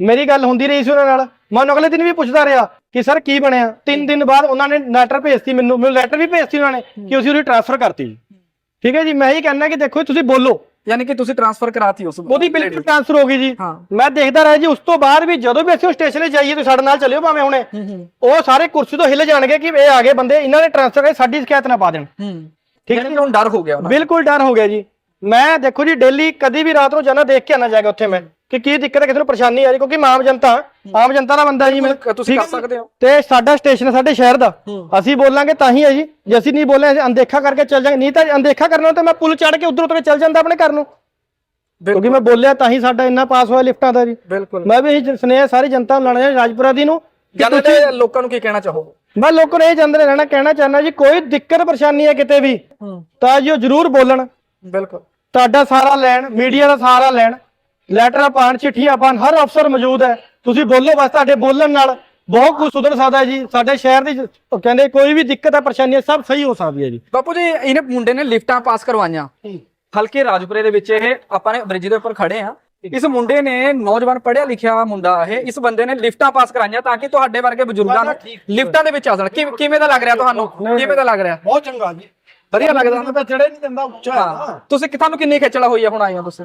A: ਮੇਰੀ ਗੱਲ ਹੁੰਦੀ ਰਹੀ ਸੀ ਉਹਨਾਂ ਨਾਲ। ਮੈਂ ਉਹਨੂੰ ਅਗਲੇ ਦਿਨ ਵੀ ਪੁੱਛਦਾ ਰਿਹਾ ਕਿ ਸਰ ਕੀ ਬਣਿਆ? ਤਿੰਨ ਦਿਨ ਬਾਅਦ ਉਹਨਾਂ ਨੇ ਲੈਟਰ ਭੇਜਤੀ ਮੈਨੂੰ ਮੈਨੂੰ ਲੈਟਰ ਵੀ ਭੇਜਤੀ ਉਹਨਾਂ ਨੇ ਕਿ ਅਸੀਂ ਉਹਦੀ ਟ੍ਰਾਂਸਫਰ ਕਰਤੀ ਜੀ। ਠੀਕ ਹੈ ਜੀ? ਮੈਂ ਇਹ ਕਹਿਣਾ ਕਿ ਦੇਖੋ ਤੁਸੀਂ ਬੋਲੋ।
B: ਯਾਨੀ ਕਿ ਤੁਸੀਂ ਟ੍ਰਾਂਸਫਰ ਕਰਾਤੀ ਉਸ
A: ਉਹਦੀ ਬਿਲਕੁਲ ਟ੍ਰਾਂਸਫਰ ਹੋ ਗਈ ਜੀ।
B: ਹਾਂ।
A: ਮੈਂ ਦੇਖਦਾ ਰਿਹਾ ਜੀ ਉਸ ਤੋਂ ਬਾਅਦ ਵੀ ਜਦੋਂ ਵੀ ਅਸੀਂ ਉਹ ਸਟੇਸ਼ਨ 'ਤੇ ਜਾਈਏ ਤੁਸੀਂ ਸਾਡੇ ਨਾਲ ਚੱਲਿਓ ਭਾਵੇਂ ਹੁਣੇ। ਉਹ ਸਾਰੇ ਕੁਰਸੀ ਤੋਂ ਹਿੱਲ ਜਾਣਗੇ ਕਿ ਇਹ ਆ ਗਏ ਬੰਦੇ ਇਹਨਾਂ ਨੇ ਟ੍ਰਾਂਸਫਰ ਕਰੇ ਸਾਡੀ ਸ਼ਿਕਾਇਤ ਨਾ ਪਾ ਦੇਣ।
B: ਹੂੰ।
A: ਠੀਕ
B: ਹੈ ਹੁਣ ਡਰ ਹੋ ਗਿਆ ਉਹਨਾਂ
A: ਬਿਲਕੁਲ ਡਰ ਹੋ ਗਿਆ ਜੀ। ਮੈਂ ਦੇਖੋ ਜੀ ਡੇਲੀ ਕਦੀ ਵੀ ਰਾਤ ਨੂੰ ਜਾਣਾ ਦੇਖ ਕੇ ਆਣਾ ਜਾਏਗਾ ਉੱਥੇ ਮੈਂ। ਕਿ ਕੀ ਦਿੱਕਤ ਹੈ? ਕਿਸੇ ਨੂੰ ਪਰੇਸ਼ਾਨੀ ਆ ਰਹੀ ਕਿਉਂਕਿ ਆਮ ਜਨਤਾ ਆਮ ਜਨਤਾ ਦਾ ਬੰਦਾ ਜੀ ਮੈਂ।
B: ਤੁਸੀਂ ਕਰ
A: ਹੈ?
B: ਸਕਦੇ ਹੋ।
A: ਤੇ ਸਾਡਾ ਸਟੇਸ਼ਨ ਹੈ ਸਾਡੇ ਸ਼ਹਿਰ ਦਾ। ਅਸੀਂ ਬੋਲਾਂਗੇ ਤਾਂ ਹੀ ਹੈ ਜੀ। ਜੇ ਅਸੀਂ ਨਹੀਂ ਬੋਲੇ ਅਸੀਂ ਅਣਦੇਖਾ ਕਰਕੇ ਚੱਲ ਜਾਾਂਗੇ। ਨਹੀਂ ਤਾਂ ਅਣਦੇਖਾ ਕਰਨਾ ਤਾਂ ਮੈਂ ਪੁਲ ਚੜ ਕੇ ਉਧਰ ਉਧਰ ਚੱਲ ਜਾਂਦਾ ਆਪਣੇ ਘਰ ਨੂੰ। ਕਿਉਂਕਿ ਮੈਂ ਬੋਲਿਆ ਤਾਂ ਹੀ ਸਾਡਾ ਇੰਨਾ ਪਾਸ ਹੋਇਆ ਲਿਫਟਾਂ ਦਾ ਜੀ।
B: ਬਿਲਕੁਲ।
A: ਮੈਂ ਵੀ ਇਹ ਸੁਨੇਹਾ ਸਾਰੀ ਜਨਤਾ ਨੂੰ ਲਾਣਾ ਚਾਹੁੰਦਾ ਰਾਜਪੁਰਾ ਦੀ ਨੂੰ ਤੁਸੀਂ
B: ਲੋਕਾਂ ਨੂੰ ਕੀ ਕਹਿਣਾ ਚਾਹੋਗੇ?
A: ਮੈਂ ਲੋਕਾਂ ਨੂੰ ਇਹ ਜਾਂਦੇ ਰਹਿਣਾ ਕਹਿਣਾ ਚਾਹੁੰਦਾ ਜੀ ਕੋਈ ਦਿੱਕਤ ਪਰੇਸ਼ਾਨੀ ਹੈ ਕਿਤੇ ਵੀ
B: ਹੂੰ।
A: ਤਾਂ ਜੀ ਉਹ ਜ਼ਰੂਰ ਬੋਲਣ।
B: ਬਿਲਕੁਲ।
A: ਤੁਹਾਡਾ ਸਾਰਾ ਲੈਣ ਮੀਡੀਆ ਦਾ ਸਾਰਾ ਲੈਣ। ਲੈਟਰ ਪਾਣ ਚਿੱਠੀਆਂ ਪਾਣ ਹਰ ਅਫਸਰ ਮੌਜੂਦ ਹੈ। ਤੁਸੀਂ ਬੋਲੋ ਬਸ ਤੁਹਾਡੇ ਬੋਲਣ ਨਾਲ। ਬਹੁਤ ਕੁਝ ਸੁਧਰ ਸਕਦਾ ਜੀ। ਸਾਡੇ ਸ਼ਹਿਰ ਦੀ ਕਹਿੰਦੇ ਕੋਈ ਵੀ ਦਿੱਕਤ ਹੈ ਪਰੇਸ਼ਾਨੀ ਸਭ ਸਹੀ ਹੋ ਸਕਦੀ ਹੈ ਜੀ।
B: ਬਾਪੂ ਜੀ ਇਹਨੇ ਮੁੰਡੇ ਨੇ ਲਿਫਟਾਂ ਪਾਸ ਕਰਵਾਈਆਂ। ਹਲਕੇ ਰਾਜਪੁਰੇ ਦੇ ਵਿੱਚ ਇਹ ਆਪਾਂ ਨੇ ਬ੍ਰਿਜ ਦੇ ਉੱਪਰ ਖੜੇ ਆ ਇਸ ਮੁੰਡੇ ਨੇ ਨੌਜਵਾਨ ਪੜ੍ਹਿਆ ਲਿਖਿਆ ਮੁੰਡਾ ਇਹ। ਇਸ ਬੰਦੇ ਨੇ ਲਿਫਟਾਂ ਪਾਸ ਕਰਾਈਆਂ ਤਾਂ ਕਿ ਤੁਹਾਡੇ ਵਰਗੇ ਬਜ਼ੁਰਗਾਂ ਨੂੰ ਲਿਫਟਾਂ ਦੇ ਵਿੱਚ ਆ ਸਕਣ ਕਿਵੇਂ- ਦਾ ਲੱਗ ਰਿਹਾ ਤੁਹਾਨੂੰ? ਕਿਵੇਂ ਦਾ ਲੱਗ ਰਿਹਾ?
D: ਬਹੁਤ ਚੰਗਾ ਜੀ।
B: ਵਧੀਆ ਲੱਗਦਾ
D: ਮੈਂ ਤਾਂ ਚੜੇ ਨਹੀਂ ਦਿੰਦਾ ਉੱਚਾ ਹੈ ਨਾ।
B: ਤੁਸੀਂ ਤੁਹਾਨੂੰ ਕਿੰਨੀ ਖੇਚਲਾ ਹੋਈ ਹੈ ਹੁਣ ਆਏ ਹੋ ਤੁਸੀਂ?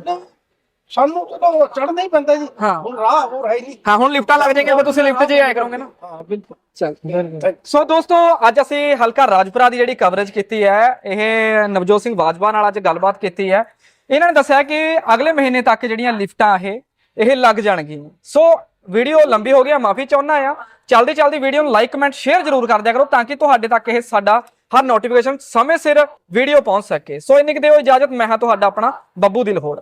D: ਸਾਨੂੰ ਤਾਂ ਚੜਨਾ ਹੀ ਪੈਂਦਾ ਜੀ।
B: ਹਾਂ।
D: ਹੁਣ ਰਾਹ ਹੋਰ ਹੈ ਨਹੀਂ।
B: ਹਾਂ ਹੁਣ ਲਿਫਟਾਂ ਲੱਗ ਜਾਏਗੀਆਂ ਫਿਰ ਤੁਸੀਂ ਲਿਫਟ 'ਚ ਹੀ ਆਇਆ ਕਰੋਗੇ ਨਾ।
D: ਹਾਂ ਬਿਲਕੁਲ।
B: ਚਲ ਸੋ ਦੋਸਤੋ ਅੱਜ ਅਸੀਂ ਹਲਕਾ ਰਾਜਪੁਰਾ ਦੀ ਜਿਹੜੀ ਕਵਰੇਜ ਕੀਤੀ ਹੈ ਇਹ ਨਵਜੋਤ ਸਿੰਘ ਬਾਜਵਾ ਨਾਲ ਅੱਜ ਗੱਲਬਾਤ ਕੀਤੀ ਹੈ। ਇਹਨਾਂ ਨੇ ਦੱਸਿਆ ਕਿ ਅਗਲੇ ਮਹੀਨੇ ਤੱਕ ਜਿਹੜੀਆਂ ਲਿਫਟਾਂ ਇਹ ਇਹ ਲੱਗ ਜਾਣਗੀਆਂ। ਸੋ ਵੀਡੀਓ ਲੰਬੀ ਹੋ ਗਈ ਮਾਫੀ ਚਾਹੁੰਦਾ ਆ। ਚਲਦੀ ਚਲਦੀ ਵੀਡੀਓ ਨੂੰ ਲਾਈਕ ਕਮੈਂਟ ਸ਼ੇਅਰ ਜ਼ਰੂਰ ਕਰ ਦਿਆ ਕਰੋ ਤਾਂ ਕਿ ਤੁਹਾਡੇ ਤੱਕ ਇਹ ਸਾਡਾ ਹਰ ਨੋਟੀਫਿਕੇਸ਼ਨ ਸਮੇਂ ਸਿਰ ਵੀਡੀਓ ਪਹੁੰਚ ਸਕੇ। ਸੋ ਇੰਨੀ ਕੁ ਦਿਓ ਇਜਾਜ਼ਤ ਮੈਂ ਹਾਂ ਤੁਹਾਡਾ ਆਪਣਾ ਬੱਬੂ ਦਿਲਹੋੜ।